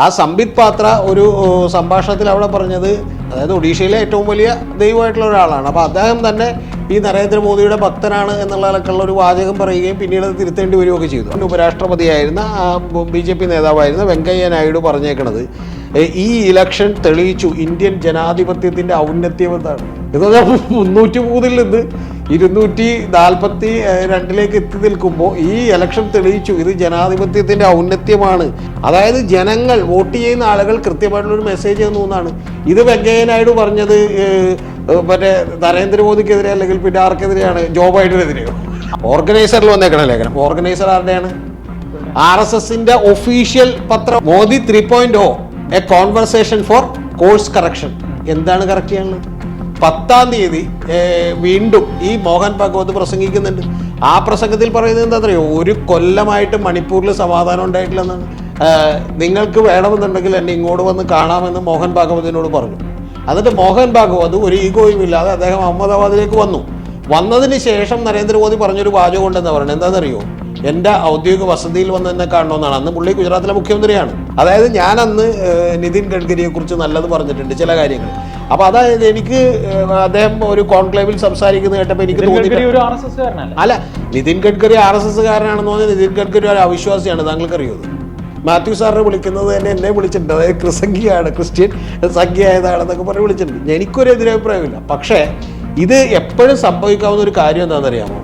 ആ സംബിത് പാത്ര ഒരു സംഭാഷണത്തിൽ അവിടെ പറഞ്ഞത് അതായത് ഒഡീഷയിലെ ഏറ്റവും വലിയ ദൈവമായിട്ടുള്ള ഒരാളാണ്. അപ്പോൾ അദ്ദേഹം തന്നെ ഈ നരേന്ദ്രമോദിയുടെ ഭക്തനാണ് എന്നുള്ള നിലക്കുള്ള ഒരു വാചകം പറയുകയും പിന്നീട് അത് തിരുത്തേണ്ടി വരികയൊക്കെ ചെയ്തു. ഉപരാഷ്ട്രപതിയായിരുന്ന ബി ജെ പി നേതാവായിരുന്ന വെങ്കയ്യ നായിഡു പറഞ്ഞേക്കണത് "ഏ, ഈ ഇലക്ഷൻ തെളിയിച്ചു ഇന്ത്യൻ ജനാധിപത്യത്തിന്റെ ഔന്നത്യം എന്താണ് എന്ന് മുന്നൂറ്റി മൂന്നിൽ നിന്ന് ഇരുന്നൂറ്റി നാൽപ്പത്തി രണ്ടിലേക്ക് എത്തി നിൽക്കുമ്പോൾ ഈ ഇലക്ഷൻ തെളിയിച്ചു. ഇത് ജനാധിപത്യത്തിന്റെ ഔന്നത്യമാണ്. അതായത് ജനങ്ങൾ വോട്ട് ചെയ്യുന്ന ആളുകൾ കൃത്യമായിട്ടുള്ളൊരു മെസ്സേജ് എന്ന് തോന്നാണ് ഇത് വെങ്കയ്യ നായിഡു പറഞ്ഞത് മറ്റേ നരേന്ദ്രമോദിക്കെതിരെ അല്ലെങ്കിൽ പിന്നെ ആർക്കെതിരെയാണ്? ജോ ബൈഡനെതിരെയോ? ഓർഗനൈസറിൽ വന്നേക്കണ ലേഖനം. ഓർഗനൈസർ ആരുടെയാണ്? ആർ എസ് എസിന്റെ ഒഫീഷ്യൽ പത്രം. Modi three point O a conversation for course correction എന്താണ് കറക്റ്റ് ചെയ്യാനുള്ളത്? പത്താം തീയതി വീണ്ടും ഈ മോഹൻ ഭഗവത് പ്രസംഗിക്കുന്നുണ്ട്. ആ പ്രസംഗത്തിൽ പറയുന്നത് എന്താ പറയുക ഒരു കൊല്ലമായിട്ട് മണിപ്പൂരിൽ സമാധാനം ഉണ്ടായിട്ടില്ലെന്നാണ്. നിങ്ങൾക്ക് വേണമെന്നുണ്ടെങ്കിൽ എന്നെ ഇങ്ങോട്ട് വന്ന് കാണാമെന്ന് മോഹൻ ഭാഗവതിനോട് പറഞ്ഞു. എന്നിട്ട് മോഹൻ ഭാഗവത് ഒരു ഈഗോയും ഇല്ലാതെ അദ്ദേഹം അഹമ്മദാബാദിലേക്ക് വന്നു. വന്നതിന് ശേഷം നരേന്ദ്രമോദി പറഞ്ഞൊരു വാചകം ഉണ്ടെന്ന് പറയുന്നത്. എന്താണെന്നറിയോ? എന്റെ ഔദ്യോഗിക വസതിയിൽ വന്ന് എന്നെ കാണണമെന്നാണ്. അന്ന് പുള്ളി ഗുജറാത്തിലെ മുഖ്യമന്ത്രിയാണ്. അതായത് ഞാൻ അന്ന് നിതിൻ ഗഡ്കരിയെ കുറിച്ച് നല്ലത് പറഞ്ഞിട്ടുണ്ട് ചില കാര്യങ്ങൾ. അപ്പൊ അതായത് എനിക്ക് അദ്ദേഹം ഒരു കോൺക്ലേവിൽ സംസാരിക്കുന്നത് കേട്ടപ്പോൾ എനിക്ക് തോന്നി അല്ല Nitin Gadkari R S S കാരനാണെന്ന് പറഞ്ഞാൽ നിതിൻ ഗഡ്കരി ഒരു അവിശ്വാസിയാണ്. താങ്കൾക്ക് അറിയുന്നത് മാത്യു സാറിനെ വിളിക്കുന്നത് തന്നെ എന്നെ വിളിച്ചിട്ടുണ്ട്. അതായത് ക്രിസംഖ്യയാണ് ക്രിസ്ത്യൻ സംഖ്യയായതാണെന്നൊക്കെ പറഞ്ഞ് വിളിച്ചിട്ടുണ്ട്. എനിക്കൊരു എതിരഭിപ്രായമില്ല പക്ഷേ ഇത് എപ്പോഴും സംഭവിക്കാവുന്ന ഒരു കാര്യം എന്താണെന്നറിയാമോ?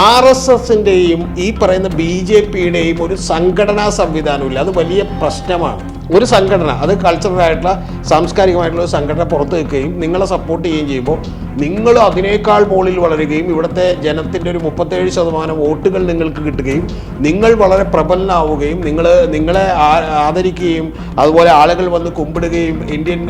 ആർ എസ് എസിന്റെയും ഈ പറയുന്ന ബി ജെ പിയുടെയും ഒരു സംഘടനാ സംവിധാനമില്ല. അത് വലിയ പ്രശ്നമാണ്. ഒരു സംഘടന അത് കൾച്ചറലായിട്ടുള്ള സാംസ്കാരികമായിട്ടുള്ള ഒരു സംഘടന പുറത്തു വെക്കുകയും നിങ്ങളെ സപ്പോർട്ട് ചെയ്യുകയും ചെയ്യുമ്പോൾ നിങ്ങൾ അതിനേക്കാൾ മുകളിൽ വളരുകയും ഇവിടുത്തെ ജനത്തിന്റെ ഒരു മുപ്പത്തേഴ് ശതമാനം വോട്ടുകൾ നിങ്ങൾക്ക് കിട്ടുകയും നിങ്ങൾ വളരെ പ്രബലനാവുകയും നിങ്ങൾ നിങ്ങളെ ആദരിക്കുകയും അതുപോലെ ആളുകൾ വന്ന് കുമ്പിടുകയും ഇന്ത്യൻ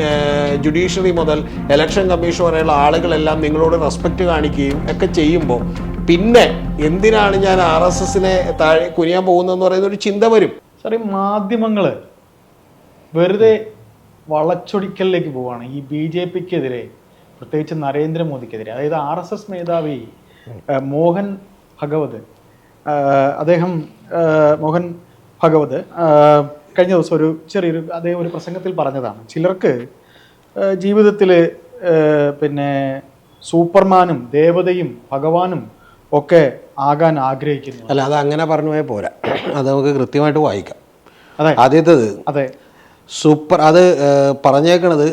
ജുഡീഷ്യറി മുതൽ ഇലക്ഷൻ കമ്മീഷൻ വരെയുള്ള ആളുകളെല്ലാം നിങ്ങളോട് റെസ്പെക്റ്റ് കാണിക്കുകയും ഒക്കെ ചെയ്യുമ്പോൾ പിന്നെ എന്തിനാണ് ഞാൻ ആർ എസ് എസിനെ താഴെ കുനിയാൻ പോകുന്നതെന്ന് പറയുന്ന ഒരു ചിന്ത വരും. സാർ ഈ മാധ്യമങ്ങൾ വെറുതെ വളച്ചൊടിക്കലിലേക്ക് പോവാണ്. ഈ ബി ജെ പിക്കെതിരെ പ്രത്യേകിച്ച് നരേന്ദ്രമോദിക്കെതിരെ അതായത് ആർ എസ് എസ് മേധാവി മോഹൻ ഭഗവത് അദ്ദേഹം മോഹൻ ഭഗവത് കഴിഞ്ഞ ദിവസം ഒരു ചെറിയൊരു അദ്ദേഹം ഒരു പ്രസംഗത്തിൽ പറഞ്ഞതാണ് ചിലർക്ക് ജീവിതത്തിൽ പിന്നെ സൂപ്പർമാനും ദേവതയും ഭഗവാനും ഒക്കെ ആകാൻ ആഗ്രഹിക്കുന്നു. അല്ല അത് അങ്ങനെ പറഞ്ഞു പോയാൽ പോരാ. അത് നമുക്ക് കൃത്യമായിട്ട് വായിക്കാം. അതെ. ആദ്യത്തേത് അതെ. സൂപ്പർ. അത് പറഞ്ഞേക്കണത്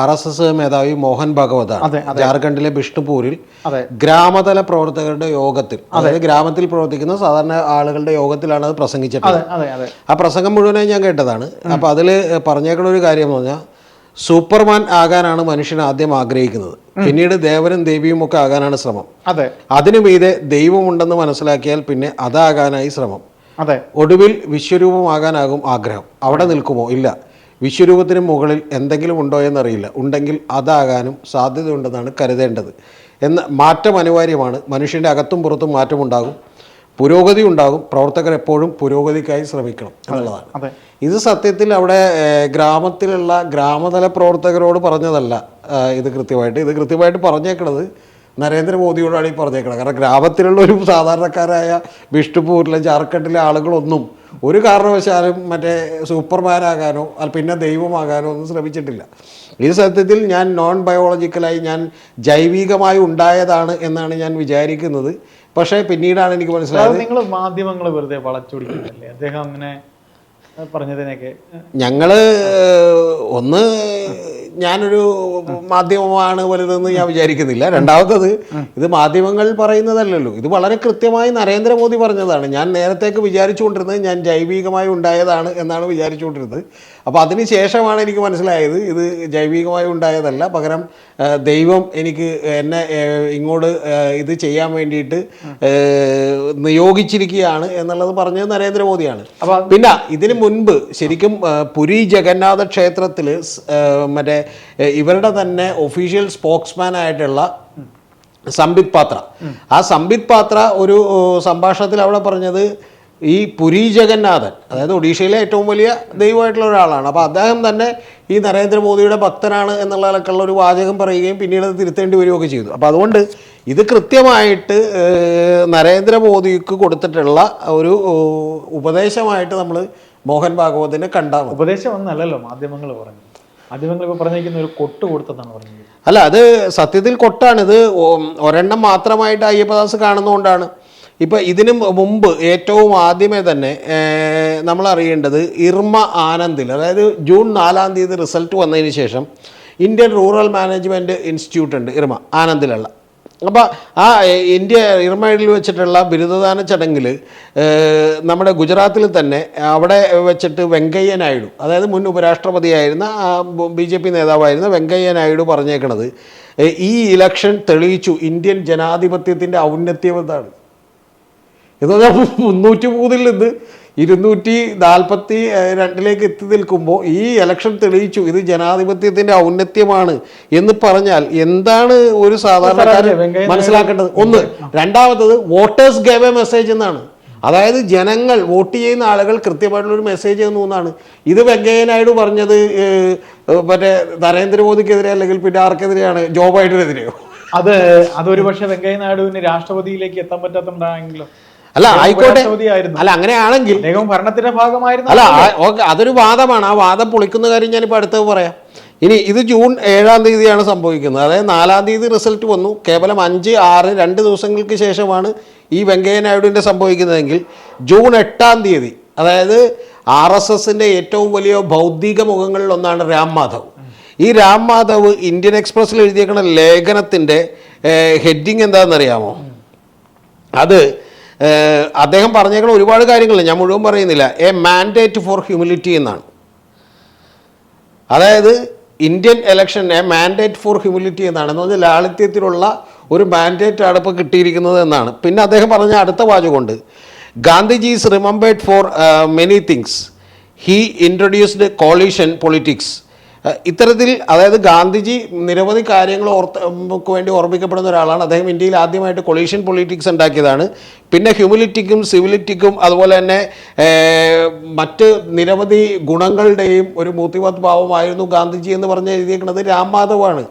ആർ എസ് എസ് മേധാവി മോഹൻ ഭഗവതാണ്. അതെ, ജാർഖണ്ഡിലെ ബിഷ്ണുപൂരിൽ ഗ്രാമതല പ്രവർത്തകരുടെ യോഗത്തിൽ അതായത് ഗ്രാമത്തിൽ പ്രവർത്തിക്കുന്ന സാധാരണ ആളുകളുടെ യോഗത്തിലാണ് അത് പ്രസംഗിച്ചിട്ടുള്ളത് ആ പ്രസംഗം മുഴുവനായി ഞാൻ കേട്ടതാണ്. അപ്പൊ അതിൽ പറഞ്ഞേക്കണ ഒരു കാര്യം എന്ന് പറഞ്ഞാൽ സൂപ്പർമാൻ ആകാനാണ് മനുഷ്യൻ ആദ്യം ആഗ്രഹിക്കുന്നത്. പിന്നീട് ദേവനും ദേവിയും ഒക്കെ ആകാനാണ് ശ്രമം. അതെ. അതിനു മീതെ ദൈവമുണ്ടെന്ന് മനസ്സിലാക്കിയാൽ പിന്നെ അതാകാനായി ശ്രമം. അതെ. ഒടുവിൽ വിശ്വരൂപമാകാനാകും ആഗ്രഹം. അവിടെ നിൽക്കുമോ? ഇല്ല. വിശ്വരൂപത്തിന് മുകളിൽ എന്തെങ്കിലും ഉണ്ടോ എന്നറിയില്ല. ഉണ്ടെങ്കിൽ അതാകാനും സാധ്യതയുണ്ടെന്നാണ് കരുതേണ്ടത്. എന്ന മാറ്റം അനിവാര്യമാണ്. മനുഷ്യന്റെ അകത്തും പുറത്തും മാറ്റമുണ്ടാകും. പുരോഗതി ഉണ്ടാകും. പ്രവർത്തകർ എപ്പോഴും പുരോഗതിക്കായി ശ്രമിക്കണം എന്നുള്ളതാണ്. ഇത് സത്യത്തിൽ അവിടെ ഗ്രാമത്തിലുള്ള ഗ്രാമതല പ്രവർത്തകരോട് പറഞ്ഞതല്ല ഇത് കൃത്യമായിട്ട്. ഇത് കൃത്യമായിട്ട് പറഞ്ഞേക്കണത് നരേന്ദ്രമോദിയോടാണ് ഈ പറഞ്ഞേക്കുന്നത് കാരണം ഗ്രാമത്തിലുള്ള ഒരു സാധാരണക്കാരായ വിഷ്ണുപൂരിലെ ജാർഖണ്ഡിലെ ആളുകളൊന്നും ഒരു കാരണവശാലും മറ്റേ സൂപ്പർമാനാകാനോ പിന്നെ ദൈവമാകാനോ ഒന്നും ശ്രമിച്ചിട്ടില്ല. ഈ സത്യത്തിൽ ഞാൻ നോൺ ബയോളജിക്കലായി ഞാൻ ജൈവികമായി ഉണ്ടായതാണ് എന്നാണ് ഞാൻ വിചാരിക്കുന്നത്. പക്ഷേ പിന്നീടാണ് എനിക്ക് മനസ്സിലായത് നിങ്ങൾ മാധ്യമങ്ങൾ വെറുതെ വളച്ചൊടിക്കുന്നില്ലേ? അദ്ദേഹം അങ്ങനെ പറഞ്ഞതിനൊക്കെ ഞങ്ങൾ ഒന്ന് ഞാനൊരു മാധ്യമമാണ് വലുതെന്ന് ഞാൻ വിചാരിക്കുന്നില്ല. രണ്ടാമത്തത് ഇത് മാധ്യമങ്ങൾ പറയുന്നതല്ലല്ലോ. ഇത് വളരെ കൃത്യമായി നരേന്ദ്രമോദി പറഞ്ഞതാണ്. ഞാൻ നേരത്തേക്ക് വിചാരിച്ചുകൊണ്ടിരുന്നത് ഞാൻ ജൈവികമായി ഉണ്ടായതാണ് എന്നാണ് വിചാരിച്ചുകൊണ്ടിരുന്നത്. അപ്പോൾ അതിന് ശേഷമാണ് എനിക്ക് മനസ്സിലായത് ഇത് ജൈവികമായി ഉണ്ടായതല്ല. പകരം ദൈവം എനിക്ക് എന്നെ ഇങ്ങോട്ട് ഇത് ചെയ്യാൻ വേണ്ടിയിട്ട് നിയോഗിച്ചിരിക്കുകയാണ് എന്നുള്ളത് പറഞ്ഞത് നരേന്ദ്രമോദിയാണ്. അപ്പോൾ പിന്നെ ഇതിനു മുൻപ് ശരിക്കും പുരി ജഗന്നാഥ ക്ഷേത്രത്തിൽ മറ്റേ ഇവരുടെ തന്നെ ഒഫീഷ്യൽ സ്പോക്സ്മാൻ ആയിട്ടുള്ള സംബിത് പാത്ര. ആ സംബിത് പാത്ര ഒരു സംഭാഷണത്തിൽ അവിടെ പറഞ്ഞത് ഈ പുരി ജഗന്നാഥൻ അതായത് ഒഡീഷയിലെ ഏറ്റവും വലിയ ദൈവമായിട്ടുള്ള ഒരാളാണ്. അപ്പോൾ അദ്ദേഹം തന്നെ ഈ നരേന്ദ്രമോദിയുടെ ഭക്തനാണ് എന്നുള്ളതൊക്കെയുള്ള ഒരു വാചകം പറയുകയും പിന്നീട് അത് തിരുത്തേണ്ടി വരികയൊക്കെ ചെയ്തു. അപ്പോൾ അതുകൊണ്ട് ഇത് കൃത്യമായിട്ട് നരേന്ദ്രമോദിക്ക് കൊടുത്തിട്ടുള്ള ഒരു ഉപദേശമായിട്ട് നമ്മൾ മോഹൻ ഭാഗവതിനെ കണ്ടാൽ മതി. ഉപദേശം ഒന്നല്ലല്ലോ മാധ്യമങ്ങൾ പറഞ്ഞു മാധ്യമങ്ങൾ ഇപ്പോൾ പറഞ്ഞിരിക്കുന്ന ഒരു കൊട്ട് കൊടുത്തതാണ് പറഞ്ഞത് അല്ല അത് സത്യത്തിൽ കൊട്ടാണ് ഇത് ഒരെണ്ണം മാത്രമായിട്ട് അയ്യപ്പദാസ് കാണുന്നതുകൊണ്ടാണ്. ഇപ്പൊ ഇതിനു മുമ്പ് ഏറ്റവും ആദ്യമേ തന്നെ നമ്മൾ അറിയേണ്ടത് ഇർമ ആനന്ദിൽ അതായത് ജൂൺ നാലാം തീയതി റിസൾട്ട് വന്നതിന് ശേഷം ഇന്ത്യൻ റൂറൽ മാനേജ്മെന്റ് ഇൻസ്റ്റിറ്റ്യൂട്ട് ഉണ്ട് ഇർമ ആനന്ദിലുള്ള. അപ്പോൾ ആ ഇന്ത്യ ഇർമയിൽ വെച്ചിട്ടുള്ള ബിരുദദാന ചടങ്ങിൽ നമ്മുടെ ഗുജറാത്തിൽ തന്നെ അവിടെ വെച്ചിട്ട് വെങ്കയ്യ നായിഡു അതായത് മുൻ ഉപരാഷ്ട്രപതിയായിരുന്ന ബി ജെ പി നേതാവായിരുന്ന വെങ്കയ്യ നായിഡു പറഞ്ഞേക്കണത് ഈ ഇലക്ഷൻ തെളിയിച്ചു ഇന്ത്യൻ ജനാധിപത്യത്തിന്റെ ഔന്നത്യം എന്താണ്? എന്ന് പറഞ്ഞാൽ മുന്നൂറ്റി മൂന്നിൽ നിന്ന് ഇരുന്നൂറ്റി നാൽപ്പത്തി രണ്ടിലേക്ക് എത്തി നിൽക്കുമ്പോൾ ഈ ഇലക്ഷൻ തെളിയിച്ചു. ഇത് ജനാധിപത്യത്തിന്റെ ഔന്നത്യമാണ് എന്ന് പറഞ്ഞാൽ എന്താണ് ഒരു സാധാരണക്കാരൻ മനസ്സിലാക്കേണ്ടത്? ഒന്ന് രണ്ടാമത്തത് വോട്ടേഴ്സ് ഗേവ് എ മെസ്സേജ് എന്നാണ്. അതായത് ജനങ്ങൾ വോട്ട് ചെയ്യുന്ന ആളുകൾ കൃത്യമായിട്ടുള്ളൊരു മെസ്സേജ് എന്ന് തോന്നാണ് ഇത് വെങ്കയ്യ നായിഡു പറഞ്ഞത് മറ്റേ നരേന്ദ്രമോദിക്കെതിരെ അല്ലെങ്കിൽ പിന്നെ ആർക്കെതിരെയാണ്? ജോ ബൈഡനെതിരെയോ? അത് അതൊരു പക്ഷേ വെങ്കയ്യ നായിഡുവിന് രാഷ്ട്രപതിയിലേക്ക് എത്താൻ പറ്റാത്തതുണ്ടായെങ്കിലും അല്ല ആയിക്കോട്ടെ. അല്ല അങ്ങനെയാണെങ്കിൽ ഭരണത്തിന്റെ ഭാഗമായിരുന്നു അല്ല ഓക്കെ അതൊരു വാദമാണ്. ആ വാദം പൊളിക്കുന്ന കാര്യം ഞാനിപ്പോൾ അടുത്തത് പറയാം. ഇനി ഇത് ജൂൺ ഏഴാം തീയതിയാണ് സംഭവിക്കുന്നത്. അതായത് നാലാം തീയതി റിസൾട്ട് വന്നു. കേവലം അഞ്ച് ആറ് രണ്ട് ദിവസങ്ങൾക്ക് ശേഷമാണ് ഈ വെങ്കയ്യ നായിഡുവിന്റെ സംഭവിക്കുന്നതെങ്കിൽ ജൂൺ എട്ടാം തീയതി അതായത് ആർ എസ് എസിന്റെ ഏറ്റവും വലിയ ഭൗതിക മുഖങ്ങളിൽ ഒന്നാണ് രാം മാധവ്. ഈ രാം മാധവ് ഇന്ത്യൻ എക്സ്പ്രസ്സിൽ എഴുതിയേക്കുന്ന ലേഖനത്തിന്റെ ഹെഡിങ് എന്താണെന്നറിയാമോ? അത് അദ്ദേഹം പറഞ്ഞേക്കുന്ന ഒരുപാട് കാര്യങ്ങളുണ്ട് ഞാൻ മുഴുവൻ പറയുന്നില്ല. എ മാൻഡേറ്റ് ഫോർ ഹ്യൂമിലിറ്റി എന്നാണ്. അതായത് Indian election a mandate for humility എന്നാണ്. എന്ന് പറഞ്ഞാൽ ലാളിത്യത്തിലുള്ള ഒരു മാൻഡേറ്റ് ആണ് ഇപ്പോൾ കിട്ടിയിരിക്കുന്നത് എന്നാണ്. പിന്നെ അദ്ദേഹം പറഞ്ഞ അടുത്ത വാചകമുണ്ട്. Gandhiji is remembered for many things he introduced coalition politics ഇത്തരത്തിൽ അതായത് ഗാന്ധിജി നിരവധി കാര്യങ്ങൾ ഓർത്ത് വേണ്ടി ഓർമ്മിക്കപ്പെടുന്ന ഒരാളാണ്. അദ്ദേഹം ഇന്ത്യയിൽ ആദ്യമായിട്ട് കൊളീഷൻ പൊളിറ്റിക്സ് ഉണ്ടാക്കിയതാണ്. പിന്നെ ഹ്യൂമിലിറ്റിക്കും സിവിലിറ്റിക്കും അതുപോലെ തന്നെ മറ്റ് നിരവധി ഗുണങ്ങളുടെയും ഒരു മൂത്തിമത് ഭാവമായിരുന്നു ഗാന്ധിജി എന്ന് പറഞ്ഞ് എഴുതിയേക്കുന്നത് രാം മാധവാണ്.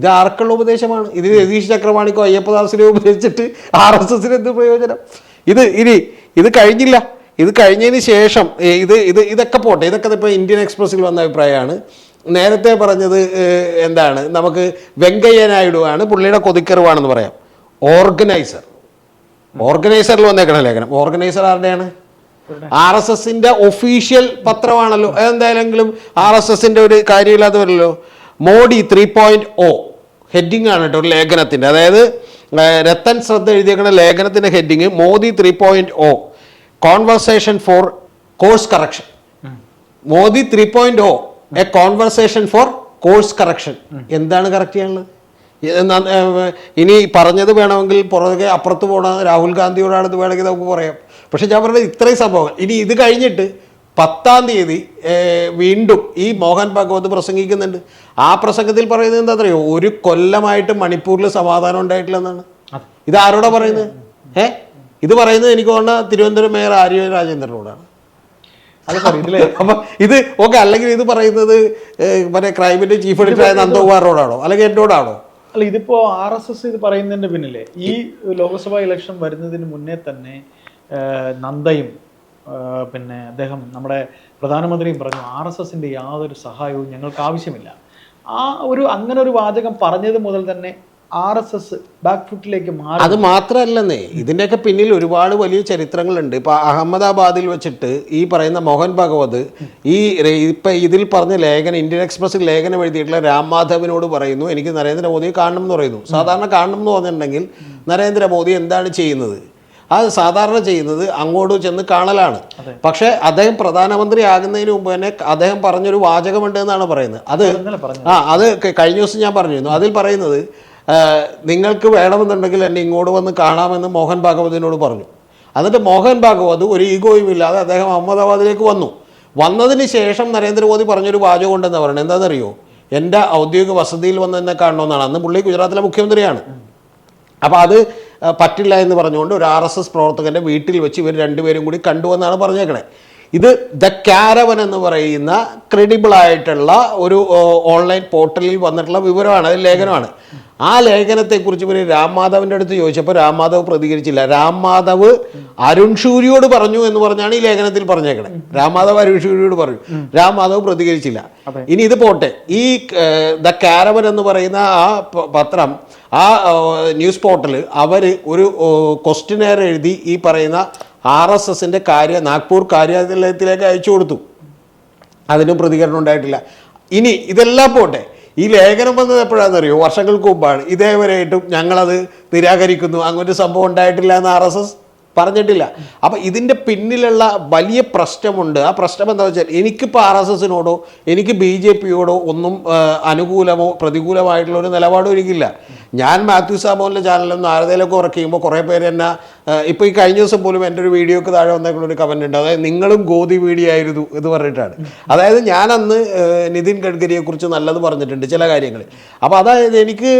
ഇത് ആർക്കുള്ള ഉപദേശമാണ്? ഇത് രതീഷ് ചക്രവാണിക്കോ അയ്യപ്പദാസിനെ ഉപദേശിച്ചിട്ട് ആർ എസ് എസിന് എന്ത് പ്രയോജനം? ഇത് ഇനി ഇത് കഴിഞ്ഞില്ല. ഇത് കഴിഞ്ഞതിന് ശേഷം ഇത് ഇത് ഇതൊക്കെ പോട്ടെ. ഇതൊക്കെ ഇപ്പോൾ ഇന്ത്യൻ എക്സ്പ്രസ്സിൽ വന്ന അഭിപ്രായമാണ്. നേരത്തെ പറഞ്ഞത് എന്താണ്? നമുക്ക് വെങ്കയ്യ നായിഡു ആണ് പുള്ളിയുടെ കൊതിക്കറിവാണെന്ന് പറയാം. ഓർഗനൈസർ. ഓർഗനൈസറിൽ വന്നേക്കണ ലേഖനം. ഓർഗനൈസർ ആരുടെയാണ്? ആർ എസ് എസിന്റെ ഒഫീഷ്യൽ പത്രമാണല്ലോ. എന്തായാലെങ്കിലും ആർ എസ് എസിന്റെ ഒരു കാര്യമില്ലാതെ വരല്ലോ Modi three point O heading ആണ് കേട്ടോ ഒരു ലേഖനത്തിന്റെ. അതായത് രത്തൻ ശ്രദ്ധ എഴുതിയേക്കുന്ന ലേഖനത്തിന്റെ heading Modi three point O conversation for course correction Modi three point O. A conversation for course correction എന്താണ് കറക്റ്റ് ചെയ്യാനുള്ളത്? ഇനി പറഞ്ഞത് വേണമെങ്കിൽ പുറകെ അപ്പുറത്ത് പോണ രാഹുൽ ഗാന്ധിയോടാണെന്ന് വേണമെങ്കിൽ നമുക്ക് പറയാം. പക്ഷെ ഞാൻ പറഞ്ഞത് ഇത്രയും സംഭവം. ഇനി ഇത് കഴിഞ്ഞിട്ട് പത്താം തീയതി വീണ്ടും ഈ മോഹൻ ഭഗവത് പ്രസംഗിക്കുന്നുണ്ട്. ആ പ്രസംഗത്തിൽ പറയുന്നത് എന്താ അറിയോ ഒരു കൊല്ലമായിട്ട് മണിപ്പൂരിൽ സമാധാനം ഉണ്ടായിട്ടില്ലെന്നാണ്. എന്നാണ് ഇത് ആരോടാ പറയുന്നത്? ഏ? ഇത് പറയുന്നത് എനിക്ക് തോന്നുന്ന തിരുവനന്തപുരം മേയർ ആര്യ രാജേന്ദ്രനോടാണ്. അപ്പൊ ഇത് ഓക്കെ അല്ലെങ്കിൽ ഇത് പറയുന്നത് മറ്റേ ക്രൈമിന്റെ ചീഫ് എഡിറ്ററായ നന്ദകുമാറിനോടാണോ? അല്ലെങ്കിൽ എന്നോടാണോ? അല്ല ഇതിപ്പോ ആർ എസ് എസ് ഇത് പറയുന്നതിന്റെ പിന്നിലെ ഈ ലോക്സഭാ ഇലക്ഷൻ വരുന്നതിന് മുന്നേ തന്നെ നന്ദയും പിന്നെ അദ്ദേഹം നമ്മുടെ പ്രധാനമന്ത്രിയും പറഞ്ഞു ആർ എസ് എസിന്റെ യാതൊരു സഹായവും ഞങ്ങൾക്ക് ആവശ്യമില്ല. ആ ഒരു അങ്ങനെ ഒരു വാചകം പറഞ്ഞത് മുതൽ തന്നെ ആർ എസ് എസ് ബാക്ക് ഫുട്ടിലേക്ക് മാറി. അത് മാത്രമല്ലെന്നേ ഇതിന്റെയൊക്കെ പിന്നിൽ ഒരുപാട് വലിയ ചരിത്രങ്ങളുണ്ട്. ഇപ്പൊ അഹമ്മദാബാദിൽ വെച്ചിട്ട് ഈ പറയുന്ന മോഹൻ ഭഗവത് ഈ ഇപ്പം ഇതിൽ പറഞ്ഞ ലേഖനം ഇന്ത്യൻ എക്സ്പ്രസ് ലേഖനം എഴുതിയിട്ടുള്ള രാം മാധവിനോട് പറയുന്നു എനിക്ക് നരേന്ദ്രമോദിയെ കാണണം എന്ന് പറയുന്നു. സാധാരണ കാണണം എന്ന് പറഞ്ഞിട്ടുണ്ടെങ്കിൽ നരേന്ദ്രമോദി എന്താണ് ചെയ്യുന്നത്? അത് സാധാരണ ചെയ്യുന്നത് അങ്ങോട്ട് ചെന്ന് കാണലാണ്. പക്ഷേ അദ്ദേഹം പ്രധാനമന്ത്രി ആകുന്നതിന് മുമ്പ് തന്നെ അദ്ദേഹം പറഞ്ഞൊരു വാചകമുണ്ട് എന്നാണ് പറയുന്നത്. അത് ആ അത് കഴിഞ്ഞ ദിവസം ഞാൻ പറഞ്ഞിരുന്നു. അതിൽ പറയുന്നത് നിങ്ങൾക്ക് വേണമെന്നുണ്ടെങ്കിൽ എന്നെ ഇങ്ങോട്ട് വന്ന് കാണാമെന്ന് മോഹൻ ഭാഗവതിനോട് പറഞ്ഞു. എന്നിട്ട് മോഹൻ ഭാഗവത് ഒരു ഈഗോയും ഇല്ലാതെ അദ്ദേഹം അഹമ്മദാബാദിലേക്ക് വന്നു. വന്നതിന് ശേഷം നരേന്ദ്രമോദി പറഞ്ഞൊരു വാചകം ഉണ്ടെന്ന് പറയുന്നത് എന്താണെന്നറിയോ? എന്റെ ഔദ്യോഗിക വസതിയിൽ വന്ന് എന്നെ കാണണമെന്നാണ് അന്ന് പുള്ളി ഗുജറാത്തിലെ മുഖ്യമന്ത്രിയാണ്. അപ്പോൾ അത് പറ്റില്ല എന്ന് പറഞ്ഞുകൊണ്ട് ഒരു ആർ എസ് എസ് പ്രവർത്തകന്റെ വീട്ടിൽ വെച്ച് ഇവർ രണ്ടുപേരും കൂടി കണ്ടുവെന്നാണ് പറഞ്ഞേക്കണേ. ഇത് ദ കാരവൻ എന്ന് പറയുന്ന ക്രെഡിബിൾ ആയിട്ടുള്ള ഒരു ഓൺലൈൻ പോർട്ടലിൽ വന്നിട്ടുള്ള വിവരമാണ് അത് ലേഖനമാണ്. ആ ലേഖനത്തെക്കുറിച്ച് ഇവർ രാം മാധവിന്റെ അടുത്ത് ചോദിച്ചപ്പോൾ രാം മാധവ് പ്രതികരിച്ചില്ല. രാം മാധവ് അരുൺ ഷൂരിയോട് പറഞ്ഞു എന്ന് പറഞ്ഞാണ് ഈ ലേഖനത്തിൽ പറഞ്ഞേക്കണേ രാം മാധവ് അരുൺ ഷൂരിയോട് പറഞ്ഞു. രാം മാധവ് പ്രതികരിച്ചില്ല ഇനി ഇത് പോട്ടെ. ഈ ദ കാരവൻ എന്ന് പറയുന്ന ആ പത്രം ആ ന്യൂസ് പോർട്ടൽ അവർ ഒരു ക്വസ്റ്റിനെയർ എഴുതി ഈ പറയുന്ന ആർ എസ് എസിന്റെ കാര്യ നാഗ്പൂർ കാര്യാലയത്തിലേക്ക് അയച്ചു കൊടുത്തു. അതിനും പ്രതികരണം ഉണ്ടായിട്ടില്ല. ഇനി ഇതെല്ലാം പോട്ടെ. ഈ ലേഖനം വന്നത് എപ്പോഴാണെന്നറിയോ? വർഷങ്ങൾക്ക് മുമ്പാണ്. ഇതേവരെയായിട്ടും ഞങ്ങളത് നിരാകരിക്കുന്നു. അങ്ങനൊരു സംഭവം ഉണ്ടായിട്ടില്ല എന്ന് ആർ എസ് എസ് പറഞ്ഞിട്ടില്ല. അപ്പം ഇതിന്റെ പിന്നിലുള്ള വലിയ പ്രശ്നമുണ്ട്. ആ പ്രശ്നം എന്താ വെച്ചാൽ എനിക്കിപ്പോൾ ആർ എസ് എസിനോടോ എനിക്ക് ബി ജെ പിയോടോ ഒന്നും അനുകൂലമോ പ്രതികൂലമായിട്ടുള്ള ഒരു നിലപാടും എനിക്കില്ല ഞാൻ മാത്യു സാമോലിന്റെ ചാനലൊന്നും നാരദയിലൊക്കെ വർക്ക് ചെയ്യുമ്പോൾ കുറേ പേര് എന്നെ ഇപ്പോൾ ഈ കഴിഞ്ഞ ദിവസം പോലും എന്റെ ഒരു വീഡിയോക്ക് താഴെ വന്നേക്കുന്ന ഒരു കമന്റ് ഉണ്ട്. അതായത് നിങ്ങളും ഗോതി വീഡിയായിരുന്നു എന്ന് പറഞ്ഞിട്ടാണ്. അതായത് ഞാൻ അന്ന് നിതിൻ ഗഡ്കരിയെക്കുറിച്ച് നല്ലത് പറഞ്ഞിട്ടുണ്ട് ചില കാര്യങ്ങൾ അപ്പോൾ അതായത് എനിക്ക്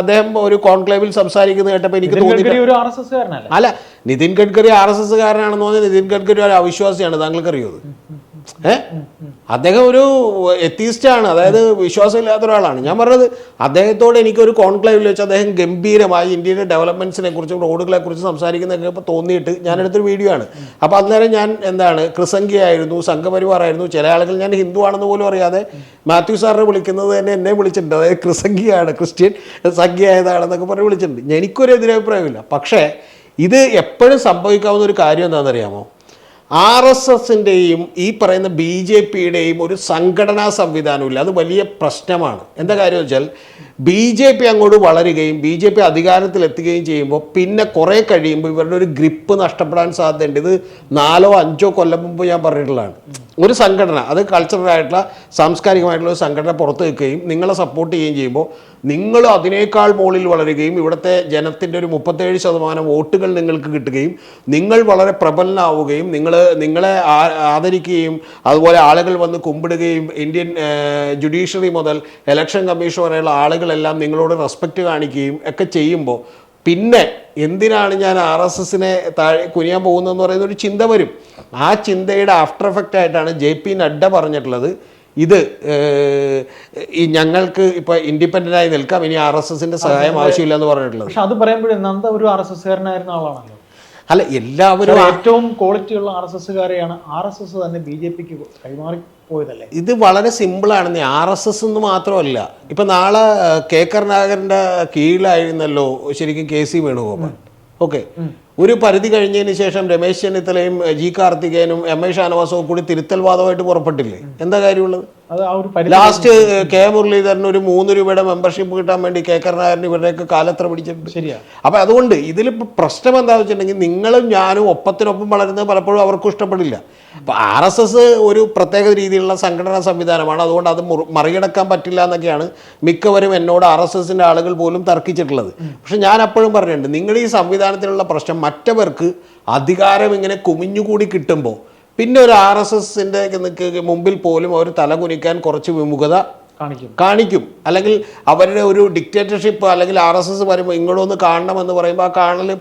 അദ്ദേഹം ഒരു കോൺക്ലേവിൽ സംസാരിക്കുന്നത് കേട്ടപ്പോൾ എനിക്ക് തോന്നി അല്ല Nitin Gadkari R S S കാരനാണെന്ന് പറഞ്ഞാൽ നിതിൻ ഗഡ്കരി ഒരു അവിശ്വാസിയാണ്. താങ്കൾക്ക് അറിയോ ഏ അദ്ദേഹം ഒരു എത്തീസ്റ്റാണ് അതായത് വിശ്വാസമില്ലാത്ത ഒരാളാണ്. ഞാൻ പറഞ്ഞത് അദ്ദേഹത്തോട് എനിക്കൊരു കോൺക്ലേവിൽ വെച്ച് അദ്ദേഹം ഗംഭീരമായി ഇന്ത്യയുടെ ഡെവലപ്മെന്റ്സിനെ കുറിച്ചും റോഡുകളെ കുറിച്ചും സംസാരിക്കുന്നതൊക്കെ ഇപ്പോൾ തോന്നിയിട്ട് ഞാനെടുത്തൊരു വീഡിയോ ആണ്. അപ്പോൾ അന്നേരം ഞാൻ എന്താണ് ക്രിസംഖ്യയായിരുന്നു സംഘപരിവാറായിരുന്നു ചില ആളുകൾ ഞാൻ ഹിന്ദു ആണെന്ന് പോലും അറിയാതെ മാത്യു സാറിനെ വിളിക്കുന്നത് തന്നെ എന്നെ വിളിച്ചിട്ടുണ്ട്. അതായത് ക്രിസംഖ്യയാണ് ക്രിസ്ത്യൻ സംഖ്യയായതാണെന്നൊക്കെ പറഞ്ഞ് വിളിച്ചിട്ടുണ്ട്. എനിക്കൊരു എതിരഭിപ്രായമില്ല പക്ഷേ ഇത് എപ്പോഴും സംഭവിക്കാവുന്ന ഒരു കാര്യം എന്താണെന്നറിയാമോ? ആർ എസ് എസിന്റെയും ഈ പറയുന്ന ബി ജെ പിയുടെയും ഒരു സംഘടനാ സംവിധാനമില്ല. അത് വലിയ പ്രശ്നമാണ്. എന്താ കാര്യം വെച്ചാൽ ബി ജെ പി അങ്ങോട്ട് വളരുകയും ബി ജെ പി അധികാരത്തിലെത്തുകയും ചെയ്യുമ്പോൾ പിന്നെ കുറേ കഴിയുമ്പോൾ ഇവരുടെ ഒരു ഗ്രിപ്പ് നഷ്ടപ്പെടാൻ സാധ്യതയുണ്ട്. ഇത് നാലോ അഞ്ചോ കൊല്ലം മുമ്പ് ഞാൻ പറഞ്ഞിട്ടുള്ളതാണ്. ഒരു സംഘടന അത് കൾച്ചറലായിട്ടുള്ള സാംസ്കാരികമായിട്ടുള്ള ഒരു സംഘടന പുറത്ത് വെക്കുകയും നിങ്ങളെ സപ്പോർട്ട് ചെയ്യുകയും ചെയ്യുമ്പോൾ നിങ്ങൾ അതിനേക്കാൾ മുകളിൽ വളരുകയും ഇവിടുത്തെ ജനത്തിന്റെ ഒരു മുപ്പത്തേഴ് ശതമാനം വോട്ടുകൾ നിങ്ങൾക്ക് കിട്ടുകയും നിങ്ങൾ വളരെ പ്രബലനാവുകയും നിങ്ങൾ നിങ്ങളെ ആദരിക്കുകയും അതുപോലെ ആളുകൾ വന്ന് കുമ്പിടുകയും ഇന്ത്യൻ ജുഡീഷ്യറി മുതൽ ഇലക്ഷൻ കമ്മീഷൻ വരെയുള്ള ആളുകളെല്ലാം നിങ്ങളോട് റെസ്പെക്റ്റ് കാണിക്കുകയും ഒക്കെ ചെയ്യുമ്പോൾ പിന്നെ എന്തിനാണ് ഞാൻ ആർ എസ് എസിനെ താഴെ കുനിയാൻ പോകുന്നതെന്ന് പറയുന്ന ഒരു ചിന്ത വരും. ആ ചിന്തയുടെ ആഫ്റ്റർ എഫക്റ്റ് ആയിട്ടാണ് ജെ പി നഡ്ഡ പറഞ്ഞിട്ടുള്ളത്. ഇത് ഈ ഞങ്ങൾക്ക് ഇപ്പോൾ ഇൻഡിപെൻഡന്റ് ആയി നിൽക്കാം. ഇനി ആർ എസ് എസിന്റെ സഹായം ആവശ്യമില്ല എന്ന് പറഞ്ഞിട്ടുള്ളത്. പക്ഷെ അത് പറയുമ്പോഴേ നന്ദ ഒരു ആർ എസ് എസ് കാരനായിരുന്ന ആളാണല്ലോ. അല്ല എല്ലാവരും ഏറ്റവും ക്വാളിറ്റിയുള്ള ആർ എസ് എസ്സുകാരെയാണ് ആർ എസ് എസ് തന്നെ ബി ജെ പിക്ക് കൈമാറി പോയതല്ലേ? ഇത് വളരെ സിമ്പിളാണ് ആർ എസ് എസ് എന്ന് മാത്രമല്ല. ഇപ്പം നാളെ കെ. കരുണാകരന്റെ കീഴിലായിരുന്നല്ലോ ശരിക്കും കെ. സി. വേണുഗോപാൽ. ഓക്കെ. ഒരു പരിധി കഴിഞ്ഞതിന് ശേഷം രമേശ് ചെന്നിത്തലയും ജി. കാർത്തികേയനും എം. ഐ ഷാനവാസവും കൂടി തിരുത്തൽവാദമായിട്ട് പുറപ്പെട്ടില്ലേ? എന്താ കാര്യമുള്ളത്? ലാസ്റ്റ് കെ മുരളീധരന് ഒരു മൂന്ന് രൂപയുടെ മെമ്പർഷിപ്പ് കിട്ടാൻ വേണ്ടി കെ കരുണാകരൻ ഇവരുടെയൊക്കെ കാലത്ര പിടിച്ചിട്ടുണ്ട്. ശരിയാ. അപ്പൊ അതുകൊണ്ട് ഇതിൽ പ്രശ്നം എന്താ വെച്ചിട്ടുണ്ടെങ്കിൽ നിങ്ങളും ഞാനും ഒപ്പത്തിനൊപ്പം വളരുന്നത് പലപ്പോഴും അവർക്കും ഇഷ്ടപ്പെടില്ല. അപ്പൊ ആർ എസ് എസ് ഒരു പ്രത്യേക രീതിയിലുള്ള സംഘടനാ സംവിധാനമാണ്. അതുകൊണ്ട് അത് മുറി- മറികടക്കാൻ പറ്റില്ല എന്നൊക്കെയാണ് മിക്കവരും എന്നോട് ആർ എസ് എസിന്റെ ആളുകൾ പോലും തർക്കിച്ചിട്ടുള്ളത്. പക്ഷെ ഞാൻ അപ്പോഴും പറഞ്ഞിട്ടുണ്ട് നിങ്ങൾ ഈ സംവിധാനത്തിലുള്ള പ്രശ്നം മറ്റവർക്ക് അധികാരം ഇങ്ങനെ കുമിഞ്ഞുകൂടി കിട്ടുമ്പോൾ പിന്നെ ഒരു ആർ എസ് എസിന്റെ മുമ്പിൽ പോലും അവർ തലകുനിക്കാൻ കുറച്ച് വിമുഖത കാണിക്കും. കാണിക്കും. അല്ലെങ്കിൽ അവരുടെ ഒരു ഡിക്റ്റേറ്റർഷിപ്പ് അല്ലെങ്കിൽ ആർ എസ് എസ് പറയുമ്പോൾ ഇങ്ങോട്ടൊന്ന് കാണണമെന്ന് പറയുമ്പോൾ ആ കാണൽ